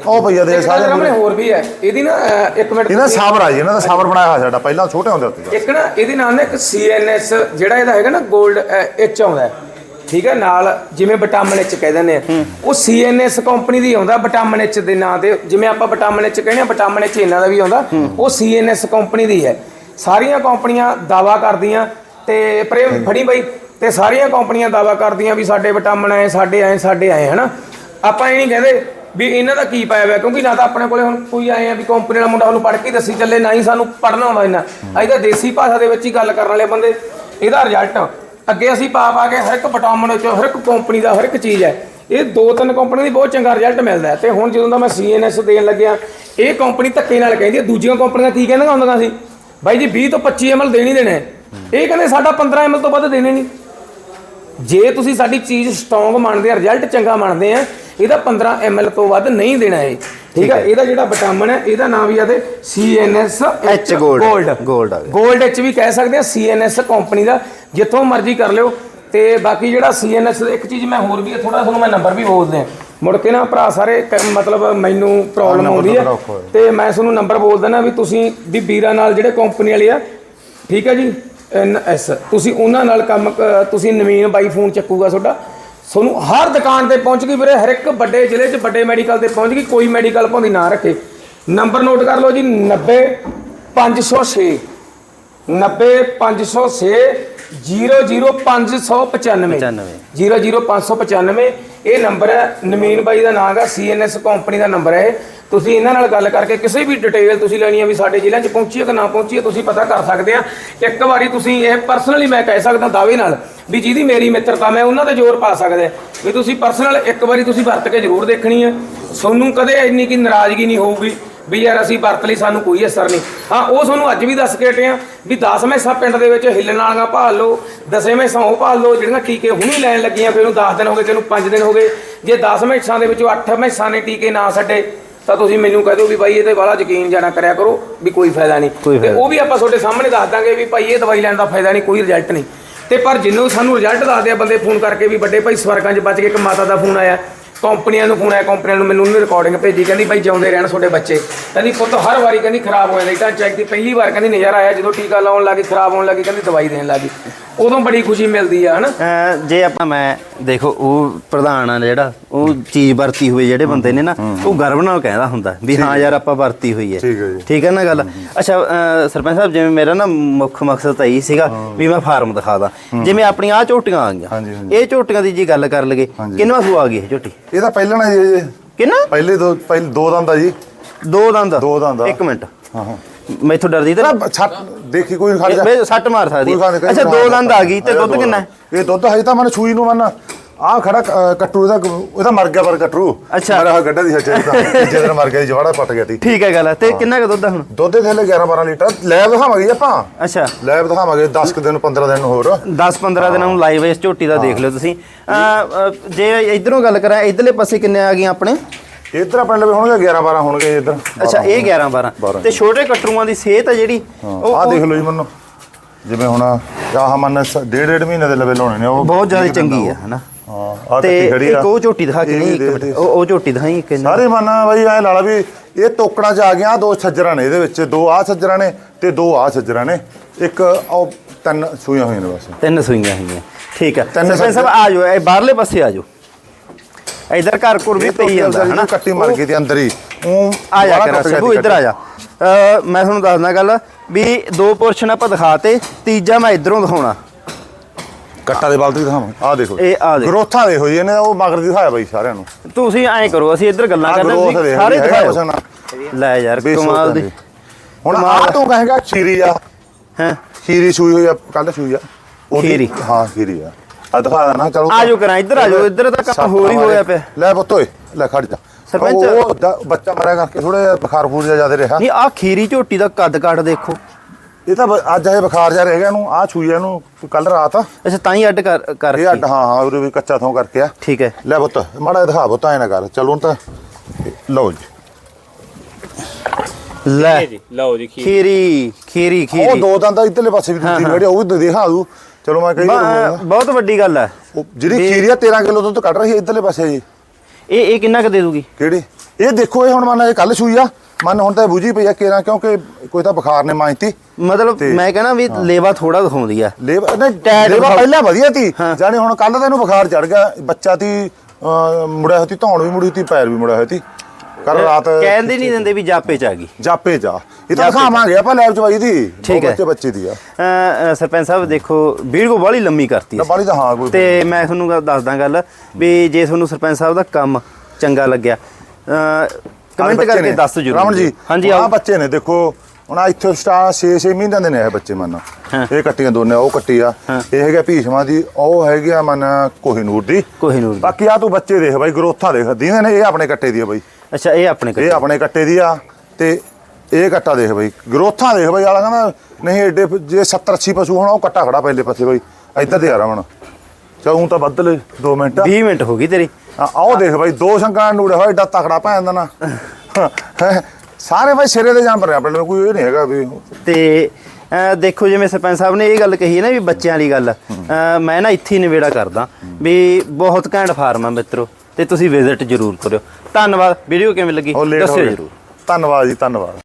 Speaker 3: ਉਹ ਭਈਆ ਦੇ ਸਾਰੇ
Speaker 1: ਸਾਹਮਣੇ ਹੋਰ ਵੀ ਹੈ। ਇਹਦੀ ਨਾ ਅਹ, ਇੱਕ ਮਿੰਟ
Speaker 3: ਇਹਨਾਂ ਸਾਬਰ ਆ ਜੀ ਇਹਨਾਂ ਦਾ ਸਾਬਰ ਬਣਾਇਆ ਹੋਇਆ ਸਾਡਾ ਪਹਿਲਾਂ ਛੋਟੇ ਹੁੰਦੇ ਹੁੰਦੇ
Speaker 1: ਇੱਕ ਨਾ ਇਹਦੇ ਨਾਲ ਨਾ ਇੱਕ ਸੀਐਨਐਸ ਜਿਹੜਾ ਇਹਦਾ ਹੈਗਾ ਨਾ 골ਡ ਐਚ ਆਉਂਦਾ ਹੈ। ਠੀਕ ਹੈ ਨਾਲ ਜਿਵੇਂ ਵਿਟਾਮਿਨ ਐਚ ਕਹਿ ਦਿੰਦੇ ਆ। ਉਹ ਸੀਐਨਐਸ ਕੰਪਨੀ ਦੀ ਆਉਂਦਾ ਵਿਟਾਮਿਨ ਐਚ ਦੇ ਨਾਂ ਤੇ। ਜਿਵੇਂ ਆਪਾਂ ਵਿਟਾਮਿਨ ਐਚ ਕਹਿੰਦੇ ਆ ਵਿਟਾਮਿਨ ਐਚ ਇਹਨਾਂ ਦਾ ਵੀ ਆਉਂਦਾ। ਉਹ ਸੀਐਨਐਸ ਕੰਪਨੀ ਦੀ ਹੈ। ਸਾਰੀਆਂ ਕੰਪਨੀਆਂ ਦਾਵਾ ਕਰਦੀਆਂ ਤੇ ਪ੍ਰੇਮ ਫੜੀ ਬਈ ਤੇ ਸਾਰੀਆਂ ਕੰਪਨੀਆਂ ਦਾਵਾ ਕਰਦੀਆਂ ਵੀ ਸਾਡੇ ਵਿਟਾਮਿਨ ਆਏ ਸਾਡੇ ਆਏ ਸਾਡੇ ਆਏ ਹਨਾ। ਆਪਾਂ ਇਹ ਨਹੀਂ ਕਹਿੰਦੇ ਵੀ ਇਹਨਾਂ ਦਾ ਕੀ ਪਾਇਆ ਹੋਇਆ ਕਿਉਂਕਿ ਨਾ ਤਾਂ ਆਪਣੇ ਕੋਲੇ ਹੁਣ ਕੋਈ ਆਏ ਆ ਵੀ ਕੰਪਨੀ ਵਾਲਾ ਮੁੰਡਾ ਸਾਨੂੰ ਪੜ੍ਹ ਕੇ ਦੱਸੀ ਚੱਲੇ ਨਾ ਹੀ ਸਾਨੂੰ ਪੜ੍ਹਨਾ ਆਉਂਦਾ ਇਹਨਾਂ ਅਸੀਂ ਤਾਂ ਦੇਸੀ ਭਾਸ਼ਾ ਦੇ ਵਿੱਚ ਹੀ ਗੱਲ ਕਰਨ ਵਾਲੇ ਬੰਦੇ। ਇਹਦਾ ਰਿਜ਼ਲਟ ਅੱਗੇ ਅਸੀਂ ਪਾ ਪਾ ਕੇ ਹਰ ਇੱਕ ਵਿਟਾਮਿਨ ਵਿੱਚ, ਹਰ ਇੱਕ ਕੰਪਨੀ ਦਾ, ਹਰ ਇੱਕ ਚੀਜ਼ ਹੈ। ਇਹ ਦੋ ਤਿੰਨ ਕੰਪਨੀ ਦੀ ਬਹੁਤ ਚੰਗਾ ਰਿਜ਼ਲਟ ਮਿਲਦਾ ਹੈ। ਤੇ ਹੁਣ ਜਦੋਂ ਦਾ ਮੈਂ ਸੀਐਨਐਸ ਦੇਣ ਲੱਗਿਆ, ਇਹ ਕੰਪਨੀ ਧੱਕੇ ਨਾਲ ਕਹਿੰਦੀ ਹੈ, ਦੂਜੀਆਂ ਕੰਪਨੀਆਂ ਕੀ ਕਹਿੰਦੀਆਂ ਹੁੰਦੀਆਂ ਸੀ ਬਾਈ ਜੀ 20 ਤੋਂ 25 ml ਦੇਣੀ ਦੇਣਾ। ਇਹ ਕਹਿੰਦੇ ਸਾਡਾ 15 ml ਤੋਂ ਵੱਧ ਦੇਣੇ ਨਹੀਂ। ਜੇ ਤੁਸੀਂ ਸਾਡੀ ਚੀਜ਼ ਸਟਰੋਂਗ ਮੰਨਦੇ ਆ ਰਿਜ਼ਲਟ ਚੰਗਾ ਮੰਨਦੇ ਆ, ਇਹਦਾ 15 ml ਤੋਂ ਵੱਧ ਨਹੀਂ ਦੇਣਾ ਹੈ ਠੀਕ ਹੈ ਇਹਦਾ ਜਿਹੜਾ ਵਿਟਾਮਿਨ ਹੈ ਇਹਦਾ ਨਾਮ ਵੀ ਆ ਤੇ CNS
Speaker 2: H gold, gold ਆ ਗਿਆ।
Speaker 1: 골ਡ ਵਿੱਚ ਵੀ ਕਹਿ ਸਕਦੇ ਆ CNS ਕੰਪਨੀ ਦਾ ਜਿੱਥੋਂ ਮਰਜ਼ੀ ਕਰ ਲਿਓ। ਤੇ ਬਾਕੀ ਜਿਹੜਾ CNS ਇੱਕ ਚੀਜ਼ ਮੈਂ ਹੋਰ ਵੀ ਥੋੜਾ ਤੁਹਾਨੂੰ ਮੈਂ ਨੰਬਰ ਵੀ ਬੋਲ ਦਿਆਂ ਮੁੜ ਕੇ ਨਾ ਭਰਾ ਸਾਰੇ ਮਤਲਬ ਮੈਨੂੰ ਪ੍ਰੋਬਲਮ ਆਉਂਦੀ ਹੈ।
Speaker 3: ਤਾਂ
Speaker 1: ਮੈਂ ਤੁਹਾਨੂੰ ਨੰਬਰ ਬੋਲ ਦਿੰਦਾ ਵੀ ਤੁਸੀਂ ਵੀ ਵੀਰਾਂ ਨਾਲ ਜਿਹੜੇ ਕੰਪਨੀ ਵਾਲੇ ਆ ਠੀਕ ਹੈ ਜੀ ਐਸ ਤੁਸੀਂ ਉਹਨਾਂ ਨਾਲ ਕੰਮ ਤੁਸੀਂ ਨਵੀਨ ਬਾਈ ਫੋਨ ਚੱਕੂਗਾ ਤੁਹਾਡਾ। ਤੁਹਾਨੂੰ ਹਰ ਦੁਕਾਨ ਤੇ ਪਹੁੰਚ ਗਈ ਵੀਰੇ, ਹਰ ਇੱਕ ਵੱਡੇ ਜ਼ਿਲ੍ਹੇ 'ਚ ਵੱਡੇ ਮੈਡੀਕਲ ਤੇ ਪਹੁੰਚ ਗਈ, ਕੋਈ ਮੈਡੀਕਲ ਭਾਵੇਂ ਨਾ ਰੱਖੇ। ਨੰਬਰ ਨੋਟ ਕਰ ਲਓ ਜੀ 90 506 90 506 00595 00595 ਇਹ ਨੰਬਰ ਹੈ ਨਵੀਨ ਬਾਈ ਦਾ ਨਾਮ ਹੈ ਸੀਐਨਐਸ ਕੰਪਨੀ ਦਾ ਨੰਬਰ ਹੈ ਤੁਸੀਂ ਇਹਨਾਂ ਨਾਲ ਗੱਲ ਕਰਕੇ ਕਿਸੇ ਵੀ ਡਿਟੇਲ ਤੁਸੀਂ ਲੈਣੀ ਹੈ ਵੀ ਸਾਡੇ ਜ਼ਿਲ੍ਹਿਆਂ 'ਚ ਪਹੁੰਚੀ ਹੈ ਕਿ ਨਾ ਪਹੁੰਚੀ ਹੈ ਤੁਸੀਂ ਪਤਾ ਕਰ ਸਕਦੇ ਆ ਇੱਕ ਵਾਰੀ ਤੁਸੀਂ ਇਹ ਪਰਸਨਲੀ ਮੈਂ ਕਹਿ ਸਕਦਾ ਦਾਅਵੇ ਨਾਲ ਵੀ ਜਿਹਦੀ ਮੇਰੀ ਮਿੱਤਰਤਾ ਮੈਂ ਉਹਨਾਂ ਤੇ ਜ਼ੋਰ ਪਾ ਸਕਦਾ ਵੀ ਤੁਸੀਂ ਪਰਸਨਲ ਇੱਕ ਵਾਰੀ ਤੁਸੀਂ ਵਰਤ ਕੇ ਜ਼ਰੂਰ ਦੇਖਣੀ ਹੈ। ਤੁਹਾਨੂੰ ਕਦੇ ਇੰਨੀ ਕੀ ਨਾਰਾਜ਼ਗੀ ਨਹੀਂ ਹੋਊਗੀ। ਵੀ ਯਾਰ ਅਸੀਂ ਵਰਤ ਲਈ ਸਾਨੂੰ ਕੋਈ ਅਸਰ ਨਹੀਂ। ਹਾਂ ਉਹ ਤੁਹਾਨੂੰ ਅੱਜ ਵੀ ਦੱਸ ਕੇ ਹਟੇ ਆ ਵੀ 10 ਮੈਸਾਂ ਪਿੰਡ ਦੇ ਵਿੱਚ ਹਿੱਲਣ ਵਾਲੀਆਂ ਭਾਲ ਲਓ ਦਸੇ ਮੈਸਾਂ ਉਹ ਭਾਲ ਲਓ ਜਿਹੜੀਆਂ ਟੀਕੇ ਹੁਣੀ ਲੈਣ ਲੱਗੀਆਂ ਫਿਰ ਉਹਨੂੰ 10 ਦਿਨ ਹੋ ਗਏ ਤੈਨੂੰ 5 ਦਿਨ ਹੋ ਗਏ। ਜੇ 10 ਮੈਸਾਂ ਦੇ ਵਿੱਚੋਂ 8 ਮੈਸਾਂ ਨੇ ਟੀਕੇ ਨਾ ਛੱਡੇ ਤਾਂ ਤੁਸੀਂ ਮੈਨੂੰ ਕਹਿ ਦਿਓ ਵੀ ਬਾਈ ਇਹਦੇ ਵਾਲਾ ਯਕੀਨ ਜਾਣਾ ਕਰਿਆ ਕਰੋ ਵੀ ਕੋਈ ਫਾਇਦਾ ਨਹੀਂ। ਤੇ ਉਹ ਵੀ ਆਪਾਂ ਤੁਹਾਡੇ ਸਾਹਮਣੇ ਦੱਸ ਦਾਂਗੇ ਵੀ ਭਾਈ ਇਹ ਦਵਾਈ ਲੈਣ ਦਾ ਫਾਇਦਾ ਨਹੀਂ ਕੋਈ ਰਿਜ਼ਲਟ ਨਹੀਂ। ਤੇ ਪਰ ਜਿੰਨੂੰ ਸਾਨੂੰ ਰਿਜ਼ਲਟ ਦੱਸਦੇ ਆ ਬੰਦੇ ਫੋਨ ਕਰਕੇ ਵੀ ਵੱਡੇ ਭਾਈ ਸਵਰਗਾਂ 'ਚ ਬਚ ਕੇ ਇੱਕ ਮਾਤਾ ਦਾ ਫੋਨ ਆਇਆ। ਕੰਪਨੀਆਂ ਨੂੰ ਫੋਨ ਆਇਆ, ਕੰਪਨੀਆਂ ਨੂੰ ਮੈਨੂੰ ਉਹਨੇ ਰਿਕਾਰਡਿੰਗ ਭੇਜੀ, ਕਹਿੰਦੀ ਭਾਈ ਜਿਉਂਦੇ ਰਹਿਣ ਤੁਹਾਡੇ ਬੱਚੇ। ਕਹਿੰਦੀ ਪੁੱਤ ਹਰ ਵਾਰੀ ਕਹਿੰਦੀ ਖਰਾਬ ਹੋ ਜਾਂਦਾ ਤਾਂ ਚੈੱਕ ਦੀ ਪਹਿਲੀ ਵਾਰ ਕਹਿੰਦੀ ਨਜ਼ਰ ਆਇਆ ਜਦੋਂ ਟੀਕਾ ਲਾਉਣ ਲੱਗੀ, ਖਰਾਬ ਹੋਣ ਲੱਗੀ, ਕਹਿੰਦੀ ਦਵਾਈ ਦੇਣ ਲੱਗੀ। ਉਦੋਂ ਬੜੀ ਖੁਸ਼ੀ ਮਿਲਦੀ ਆ ਹਨਾ?
Speaker 2: ਜੇ ਆਪਾਂ ਮੈਂ ਦੇਖੋ ਉਹ ਪ੍ਰਧਾਨ ਆ ਜਿਹੜਾ ਉਹ ਚੀਜ਼ ਵਰਤੀ ਹੋਈ ਜਿਹੜੇ ਬੰਦੇ ਨੇ ਨਾ ਉਹ ਗਰਵ ਨਾਲ ਕਹਿੰਦਾ ਹੁੰਦਾ ਵੀ ਹਾਂ ਯਾਰ ਆਪਾਂ ਵਰਤੀ ਹੋਈ ਹੈ
Speaker 3: ਠੀਕ ਹੈ ਜੀ।
Speaker 2: ਠੀਕ ਹੈ ਨਾ ਗੱਲ? ਅੱਛਾ ਸਰਪੰਚ ਸਾਹਿਬ ਜਿਵੇਂ ਮੇਰਾ ਨਾ ਮੁੱਖ ਮਕਸਦ ਤਾਂ ਇਹ ਸੀਗਾ ਵੀ ਮੈਂ ਫਾਰਮ ਦਿਖਾਦਾ ਜਿਵੇਂ ਆਪਣੀਆਂ ਆ ਝੋਟੀਆਂ ਆ ਗਈਆਂ।
Speaker 3: ਹਾਂਜੀ।
Speaker 2: ਇਹ ਝੋਟੀਆਂ ਦੀ ਜੀ ਗੱਲ ਕਰ ਲਗੇ ਕਿੰਨਵਾਂ ਸੂ ਆ ਗਈ ਇਹ ਝੋਟੀ?
Speaker 3: ਇਹ ਤਾਂ ਪਹਿਲਾਂ ਨਾ ਜੀ। ਇਹ
Speaker 2: ਕਿੰਨਾ?
Speaker 3: ਪਹਿਲੇ ਦੋ ਪਹਿਲੇ ਦੋ ਦੰਦ ਆ ਜੀ।
Speaker 2: ਦੋ ਦੰਦ।
Speaker 3: ਦੋ ਦੰਦ ਆ।
Speaker 2: ਇੱਕ ਮਿੰਟ।
Speaker 3: ਹਾਂ। ਹਾਂ
Speaker 2: ਮੈਥੋਂ ਡਰਦੀ ਤਾਂ
Speaker 3: ਨਾ ਛੱਟ ਦੇਖੀ ਕੋਈ ਖੜ ਜਾ
Speaker 2: ਮੈਂ ਸੱਟ ਮਾਰ ਸਕਦੀ।
Speaker 3: ਕੋਈ ਗੱਲ ਨੀ,
Speaker 2: ਅੱਛਾ ਦੋ ਦੰਦ ਆ ਗਈ ਤੇ ਦੁੱਧ
Speaker 3: ਦੋ
Speaker 2: ਕਿੰਨਾ? ਹੈ?
Speaker 3: ਇਹ ਦੁੱਧ ਹਜੇ ਤਾਂ ਮਨ ਸੂਈ ਨੂੰ ਮਨ ਆ ਖੜਾ ਅ, ਕੱਟੂ ਇਹਦਾ ਇਹਦਾ ਮਰ ਗਿਆ ਪਰ ਕੱਟੂ।
Speaker 2: ਅੱਛਾ।
Speaker 3: ਮੇਰਾ ਆਹ ਗੱਡਾ ਦੀ ਹੱਜੇ ਤਾਂ। ਜਦੋਂ ਮਰ ਗਿਆ ਜੀ ਜਵਾੜਾ ਪੱਟ ਗਿਆ ਤੀ।
Speaker 2: ਠੀਕ ਹੈ ਗੱਲ ਤੇ ਕਿੰਨਾ ਕੁ ਦੁੱਧ ਆ ਹੁਣ?
Speaker 3: ਦੁੱਧ ਦੇ ਥੱਲੇ 11 12 ਲੀਟਰ। ਲੈਬ ਦਿਖਾਵਾਂਗੇ ਜੀ ਆਪਾਂ।
Speaker 2: ਅੱਛਾ।
Speaker 3: ਲੈਬ ਦਿਖਾਵਾਂਗੇ 10 ਕੁ ਦਿਨ 15 ਦਿਨ ਹੋਰ।
Speaker 2: 10-15 ਦਿਨਾਂ ਨੂੰ ਲਾਈਵ ਇਸ ਝੋਟੀ ਦਾ ਦੇਖ ਲਿਓ ਤੁਸੀਂ। ਅਹ, ਅਹ, ਜੇ ਇਧਰੋਂ ਗੱਲ ਕਰਾਂ ਇਧਰਲੇ ਪਾਸੇ ਕਿੰਨੇ ਆ ਗਈਆਂ ਆਪਣੇ?
Speaker 3: ਇੱਧਰ ਆਪਣੇ ਲਵੇ ਹੋਣਗੇ 11 12 ਹੋਣਗੇ ਇੱਧਰ।
Speaker 2: ਅੱਛਾ ਇਹ 11 12
Speaker 3: ਬਾਰਾਂ।
Speaker 2: ਤੇ ਛੋਟੇ ਕਟਰੂਆਂ ਦੀ ਸਿਹਤ ਆ ਜਿਹੜੀ? ਉਹ
Speaker 3: ਆਹ ਦੇਖ ਲਓ ਜੀ ਮੈਨੂੰ। ਜਿਵੇਂ ਹੁਣ ਆਹ ਮਨ ਡੇਢ ਡੇਢ ਮਹੀਨੇ ਦੇ ਲਵੇ ਲਾਉਣੇ ਨੇ ਉਹ
Speaker 2: ਬਹੁਤ ਜ਼ਿਆਦਾ ਚੰਗੀ ਆ ਹਨਾ?
Speaker 3: ਹਾਂ
Speaker 2: ਤੇ
Speaker 3: ਆ।
Speaker 2: ਇੱਕ ਉਹ ਝੋਟੀ ਦਿਖਾ ਕੇ ਨਹੀਂ ਇੱਕ। ਉਹ ਉਹ ਝੋਟੀ ਦਿਖਾਈ ਇੱਕ
Speaker 3: ਸਾਰੇ ਮਨ ਬਈ ਐ ਲਾਲਾ ਵੀ ਇਹ ਤੋਕੜਾਂ ਚ ਆ ਗਿਆ ਦੋ ਛੱਜਰਾਂ ਨੇ ਇਹਦੇ ਵਿੱਚ ਦੋ ਆ ਛੱਜਰਾਂ ਨੇ ਤੇ ਦੋ ਆ ਛੱਜਰਾਂ ਨੇ। ਇੱਕ ਉਹ ਤਿੰਨ ਸੂਈਆਂ ਹੋਈਆਂ ਨੇ ਬਸ।
Speaker 2: ਤਿੰਨ ਸੂਈਆਂ ਹੋਈਆਂ। ਠੀਕ ਆ।
Speaker 3: ਤਿੰਨ
Speaker 2: ਸਾਹਿਬ ਆ ਜਾਓ ਇਹ ਬਾਹਰਲੇ ਪਾਸੇ ਆ ਜਾਓ। ਇਧਰ ਘਰ ਘਰ ਵੀ ਪਈ ਜਾਂਦਾ ਹਨਾ?
Speaker 3: ਕੱਟੀ ਮਰ ਗਈ ਤੇ ਅੰਦਰ ਹੀ। ਉਹ
Speaker 2: ਆ ਜਾ ਕਰ
Speaker 3: ਟੁੱਟ ਗਿਆ
Speaker 2: ਸਭੂ
Speaker 3: ਸੀ
Speaker 2: ਇੱਧਰ ਆ ਜਾ। ਮੈਂ ਤੁਹਾਨੂੰ ਦੱਸਦਾ ਗੱਲ ਵੀ ਦੋ ਪੋਰਸ਼ਨ ਆਪਾਂ ਦਿਖਾਤੇ ਤੀਜਾ ਮੈਂ ਇਧਰੋਂ ਦਿਖਾਉਣਾ।
Speaker 3: ਕੱਟਾ ਦੇ ਬਲਦ ਵੀ ਦਿਖਾਵਾਂ। ਆ ਦੇਖੋ
Speaker 2: ਇਹ ਆਹ ਦੇਖੋ।
Speaker 3: ਗਰੋਥਾਂ ਦੇਖੋ ਜੀ ਇਹਨੇ ਉਹ ਮਗਰ ਦਿਖਾਇਆ ਬਈ ਸਾਰਿਆਂ ਨੂੰ।
Speaker 2: ਤੁਸੀਂ ਐਂ ਕਰੋ ਅਸੀਂ ਇੱਧਰ ਗੱਲਾਂ ਕਰਦੇ ਸਾਰੇ ਦਿਖਾਓ। ਲੈ ਯਾਰ ਕਮਾਲ ਦੀ।
Speaker 3: ਹੁਣ ਆ
Speaker 2: ਆ।
Speaker 3: ਤੂੰ ਕਹੇਗਾ ਖੀਰੀ ਆ।
Speaker 2: ਹੈ?
Speaker 3: ਖੀਰੀ ਸੂਈ ਹੋਈ ਆ ਕੱਲ ਸੂਈ ਆ।
Speaker 2: ਖੀਰੀ।
Speaker 3: ਹਾਂ ਖੀਰੀ ਆ। ਆ ਦਿਖਾ ਦੇਣਾ ਚਲੋ
Speaker 2: ਆ ਜਾਓ ਕਰਾਂ, ਇੱਧਰ ਆ ਜਾਓ, ਇੱਧਰ ਤਾਂ ਕੰਮ ਹੋਰ ਹੀ ਹੋਇਆ ਪਿਆ।
Speaker 3: ਲੈ ਪੁੱਤ ਓਏ ਲੈ ਖੜ ਜਾ।
Speaker 2: ਸਰਪੰਚ।
Speaker 3: ਉਹ ਬੱਚਾ ਮਰਿਆ ਕਰਕੇ ਥੋੜੇ ਬੁਖਾਰ ਫੂਰ ਜਿਹਾ ਜ਼ਿਆਦਾ ਰਿਹਾ।
Speaker 2: ਨਹੀਂ ਆ ਖੀਰੀ ਝੋਟੀ ਦਾ ਕੱਦ ਕਾਠ ਦੇਖੋ।
Speaker 3: ਇਹ ਤਾਂ ਅੱਜ ਇਹ ਬੁਖਾਰ ਜਾ ਰਿਹਾ ਇਹਨੂੰ ਆ ਛੂਈ ਇਹਨੂੰ ਕੱਲ ਰਾਤ।
Speaker 2: ਅੱਛਾ ਤਾਂ ਹੀ ਅੱਡ ਕਰ
Speaker 3: ਇਹ
Speaker 2: ਕਰਕੇ
Speaker 3: ਅੱਡ ਹਾਂ ਹਾਂ ਉਹਦੇ ਵੀ ਕੱਚਾ ਥੋਂ ਕਰਕੇ ਆ।
Speaker 2: ਠੀਕ ਹੈ।
Speaker 3: ਲੈ ਪੁੱਤ ਮਾੜਾ ਦਿਖਾ ਪੁੱਤ ਐ ਨਾ ਕਰ। ਚਲੋ ਹੁਣ ਤਾਂ ਲਓ ਜੀ।
Speaker 2: ਲੈ
Speaker 4: ਜੀ ਲਓ ਜੀ ਖੀਰ।
Speaker 2: ਖੀਰੀ ਖੀਰੀ
Speaker 3: ਉਹ ਦੋ ਦੰਦ ਇੱਧਰਲੇ ਪਾਸੇ ਵੀ ਦੂਜੀ ਜਿਹੜੀ ਉਹ ਵੀ ਦਿਖਾ ਦੂ। ਚਲੋ ਮੈਂ ਕਹੀ
Speaker 2: ਬ- ਬਹੁਤ ਵੱਡੀ ਗੱਲ ਹੈ।
Speaker 3: ਉਹ ਜਿਹੜੀ ਖੀਰੀ ਆ 13 ਕਿਲੋ ਦੁੱਧ ਕੱਢ ਰਹੀ ਹੈ ਇੱਧਰਲੇ ਪਾਸੇ ਜੀ।
Speaker 2: ਇਹ ਇਹ ਕਿੰਨਾ ਕੁ ਦੇ ਦੂਗੀ?
Speaker 3: ਕਿਹੜੀ? ਇਹ ਦੇਖੋ ਇਹ ਹੁਣ ਮੰਨ ਇਹ ਕੱਲ ਸੂਈ ਆ। ਮਨ ਹੁਣ ਤਾਂ ਇਹ ਬੁਝੀ ਪਈ ਆ ਕੇਰਾਂ ਕਿਉਂਕਿ ਕੋਈ ਤਾਂ ਬੁਖਾਰ ਨੇ ਮਾਂਜਤੀ।
Speaker 2: ਮਤਲਬ
Speaker 3: ਤੇ-
Speaker 2: ਮੈਂ ਕਹਿੰਦਾ ਵੀ ਲੇਵਾ ਥੋੜਾ ਦਿਖਾਉਂਦੀ ਆ।
Speaker 3: ਲੇਬ ਲੇਵਾ। ਪਹਿਲਾਂ ਵਧੀਆ ਤੀ
Speaker 2: ਹਾਂ।
Speaker 3: ਹੁਣ ਕੱਲ ਤਾਂ ਇਹਨੂੰ ਬੁਖਾਰ ਚੜ ਗਿਆ। ਬੱਚਾ ਤੀ ਅਹ, ਮੁੜਿਆ ਹੋਤੀ ਧੌਣ ਵੀ ਮੁੜੀ ਹੋਤੀ ਪੈਰ ਵੀ ਮੁੜਿਆ ਹੋਇਆ ਤੀ। ਕੱਲ ਰਾਤ
Speaker 2: ਕਹਿੰਦੇ ਨਹੀਂ ਦਿੰਦੇ ਵੀ ਜਾਪੇ ਚ ਆ ਗਈ
Speaker 3: ਜਾਪੇ ਜਾ ਇਹ ਤਾਂ। ਦਿਖਾਵਾਂਗੇ ਆਪਾਂ ਲੈਬ ਚ ਬਾਈ ਦੀ
Speaker 2: ਠੀਕ ਹੈ।
Speaker 3: ਬੱਚੇ ਬੱਚੇ ਦੀ ਆ
Speaker 2: ਸਰਪੰਚ ਸਾਹਿਬ ਦੇਖੋ ਵੀਡੀਓ ਬਾਹਲੀ ਲੰਮੀ ਕਰਤੀ ਅਸੀਂ।
Speaker 3: ਬਾਲੀ ਤਾਂ ਹਾਂ ਕੋਈ
Speaker 2: ਤੇ ਮੈਂ ਤੁਹਾਨੂੰ ਦੱਸਦਾ ਗੱਲ ਵੀ ਜੇ ਤੁਹਾਨੂੰ ਸਰਪੰਚ ਸਾਹਿਬ ਦਾ ਕੰਮ ਚੰਗਾ ਲੱਗਿਆ ਕਮੈਂਟ ਕਰਕੇ। ਦੱਸ ਜਰੂਰ
Speaker 3: ਜੀ
Speaker 2: ਹਾਂਜੀ
Speaker 3: ਆ ਬੱਚੇ ਨੇ ਦੇਖੋ ਹੁਣ ਆਹ ਇੱਥੇ ਸਟਾਰ 6-6 ਮਹੀਨਿਆਂ ਦੇ ਨੇ ਇਹ ਬੱਚੇ ਮੰਨ। ਇਹ ਕੱਟੀਆਂ ਦੋਨੇ ਉਹ ਕੱਟੀ ਆ। ਇਹ ਹੈਗਾ ਭੀਸ਼ਮਾ ਦੀ ਉਹ ਹੈਗੀ ਆ ਮਨ ਕੋਹੀਨੂਰ ਦੀ।
Speaker 2: ਕੋਹੀਨੂਰ ਦੀ।
Speaker 3: ਬਾਕੀ ਆ ਤੂੰ ਬੱਚੇ ਦੇਖ ਬਾਈ ਗਰੋਥਾ ਦੇਖ। ਦੀਨੇ ਨੇ ਇਹ ਆਪਣੇ ਕੱਟੇ ਦੀ ਆ ਬਾਈ।
Speaker 2: ਅੱਛਾ ਇਹ ਆਪਣੇ ਕੋਲ
Speaker 3: ਇਹ ਆਪਣੇ ਕੱਟੇ ਦੀ ਆ ਤੇ ਇਹ ਕੱਟਾ ਦੇਖ ਬਾਈ। ਗਰੋਥਾ ਦੇਖ ਬਾਈ ਆਲਾ ਕਹਿੰਦਾ ਨਹੀਂ ਐਡੇ ਫ- ਜੇ 70 80 ਪਸ਼ੂ ਹੋਣਾ ਉਹ ਕੱਟਾ ਖੜਾ ਪਹਿਲੇ ਪਾਸੇ ਬਾਈ। ਇੱਧਰ ਦੇ ਆ ਰਮਣ ਚਾਹੂੰ ਤਾਂ ਬੱਦਲ 2 ਮਿੰਟ।
Speaker 2: 20 ਮਿੰਟ ਹੋ ਗਈ ਤੇਰੀ।
Speaker 3: ਆ ਆਓ ਦੇਖ ਬਾਈ ਦੋ ਸ਼ੰਕਾਂ ਨੂੜੇ ਹੋਏ ਏਡਾ ਤਕੜਾ ਭੈਣ ਦਾ ਨਾ। ਸਾਰੇ ਬਾਈ ਸਿਰੇ ਦੇ ਜਾਨਵਰ ਆ ਆਪਣੇ ਕੋਲ, ਕੋਈ ਇਹ ਨਹੀਂ ਹੈਗਾ ਵੀ
Speaker 2: ਤੇ ਦੇਖੋ ਜਿਵੇਂ ਸਰਪੰਚ ਸਾਹਿਬ ਨੇ ਇਹ ਗੱਲ ਕਹੀ ਹੈ ਨਾ ਵੀ ਬੱਚਿਆਂ ਵਾਲੀ ਗੱਲ ਅ, ਮੈਂ ਨਾ ਇੱਥੇ ਹੀ ਨਿਬੇੜਾ ਕਰਦਾ ਵੀ ਬਹੁਤ ਘੈਂਟ ਫਾਰਮ ਆ ਮਿੱਤਰੋ ਤੇ ਤੁਸੀਂ ਵਿਜ਼ਿਟ ਜ਼ਰੂਰ ਕਰਿਓ। ਧੰਨਵਾਦ ਵੀਡੀਓ ਕਿਵੇਂ ਲੱਗੀ?
Speaker 3: ਉਹ ਲੇਟ ਹੋ
Speaker 2: ਦੱਸਿਓ
Speaker 3: ਗਏ।
Speaker 2: ਜ਼ਰੂਰ।
Speaker 3: ਧੰਨਵਾਦ ਜੀ ਧੰਨਵਾਦ।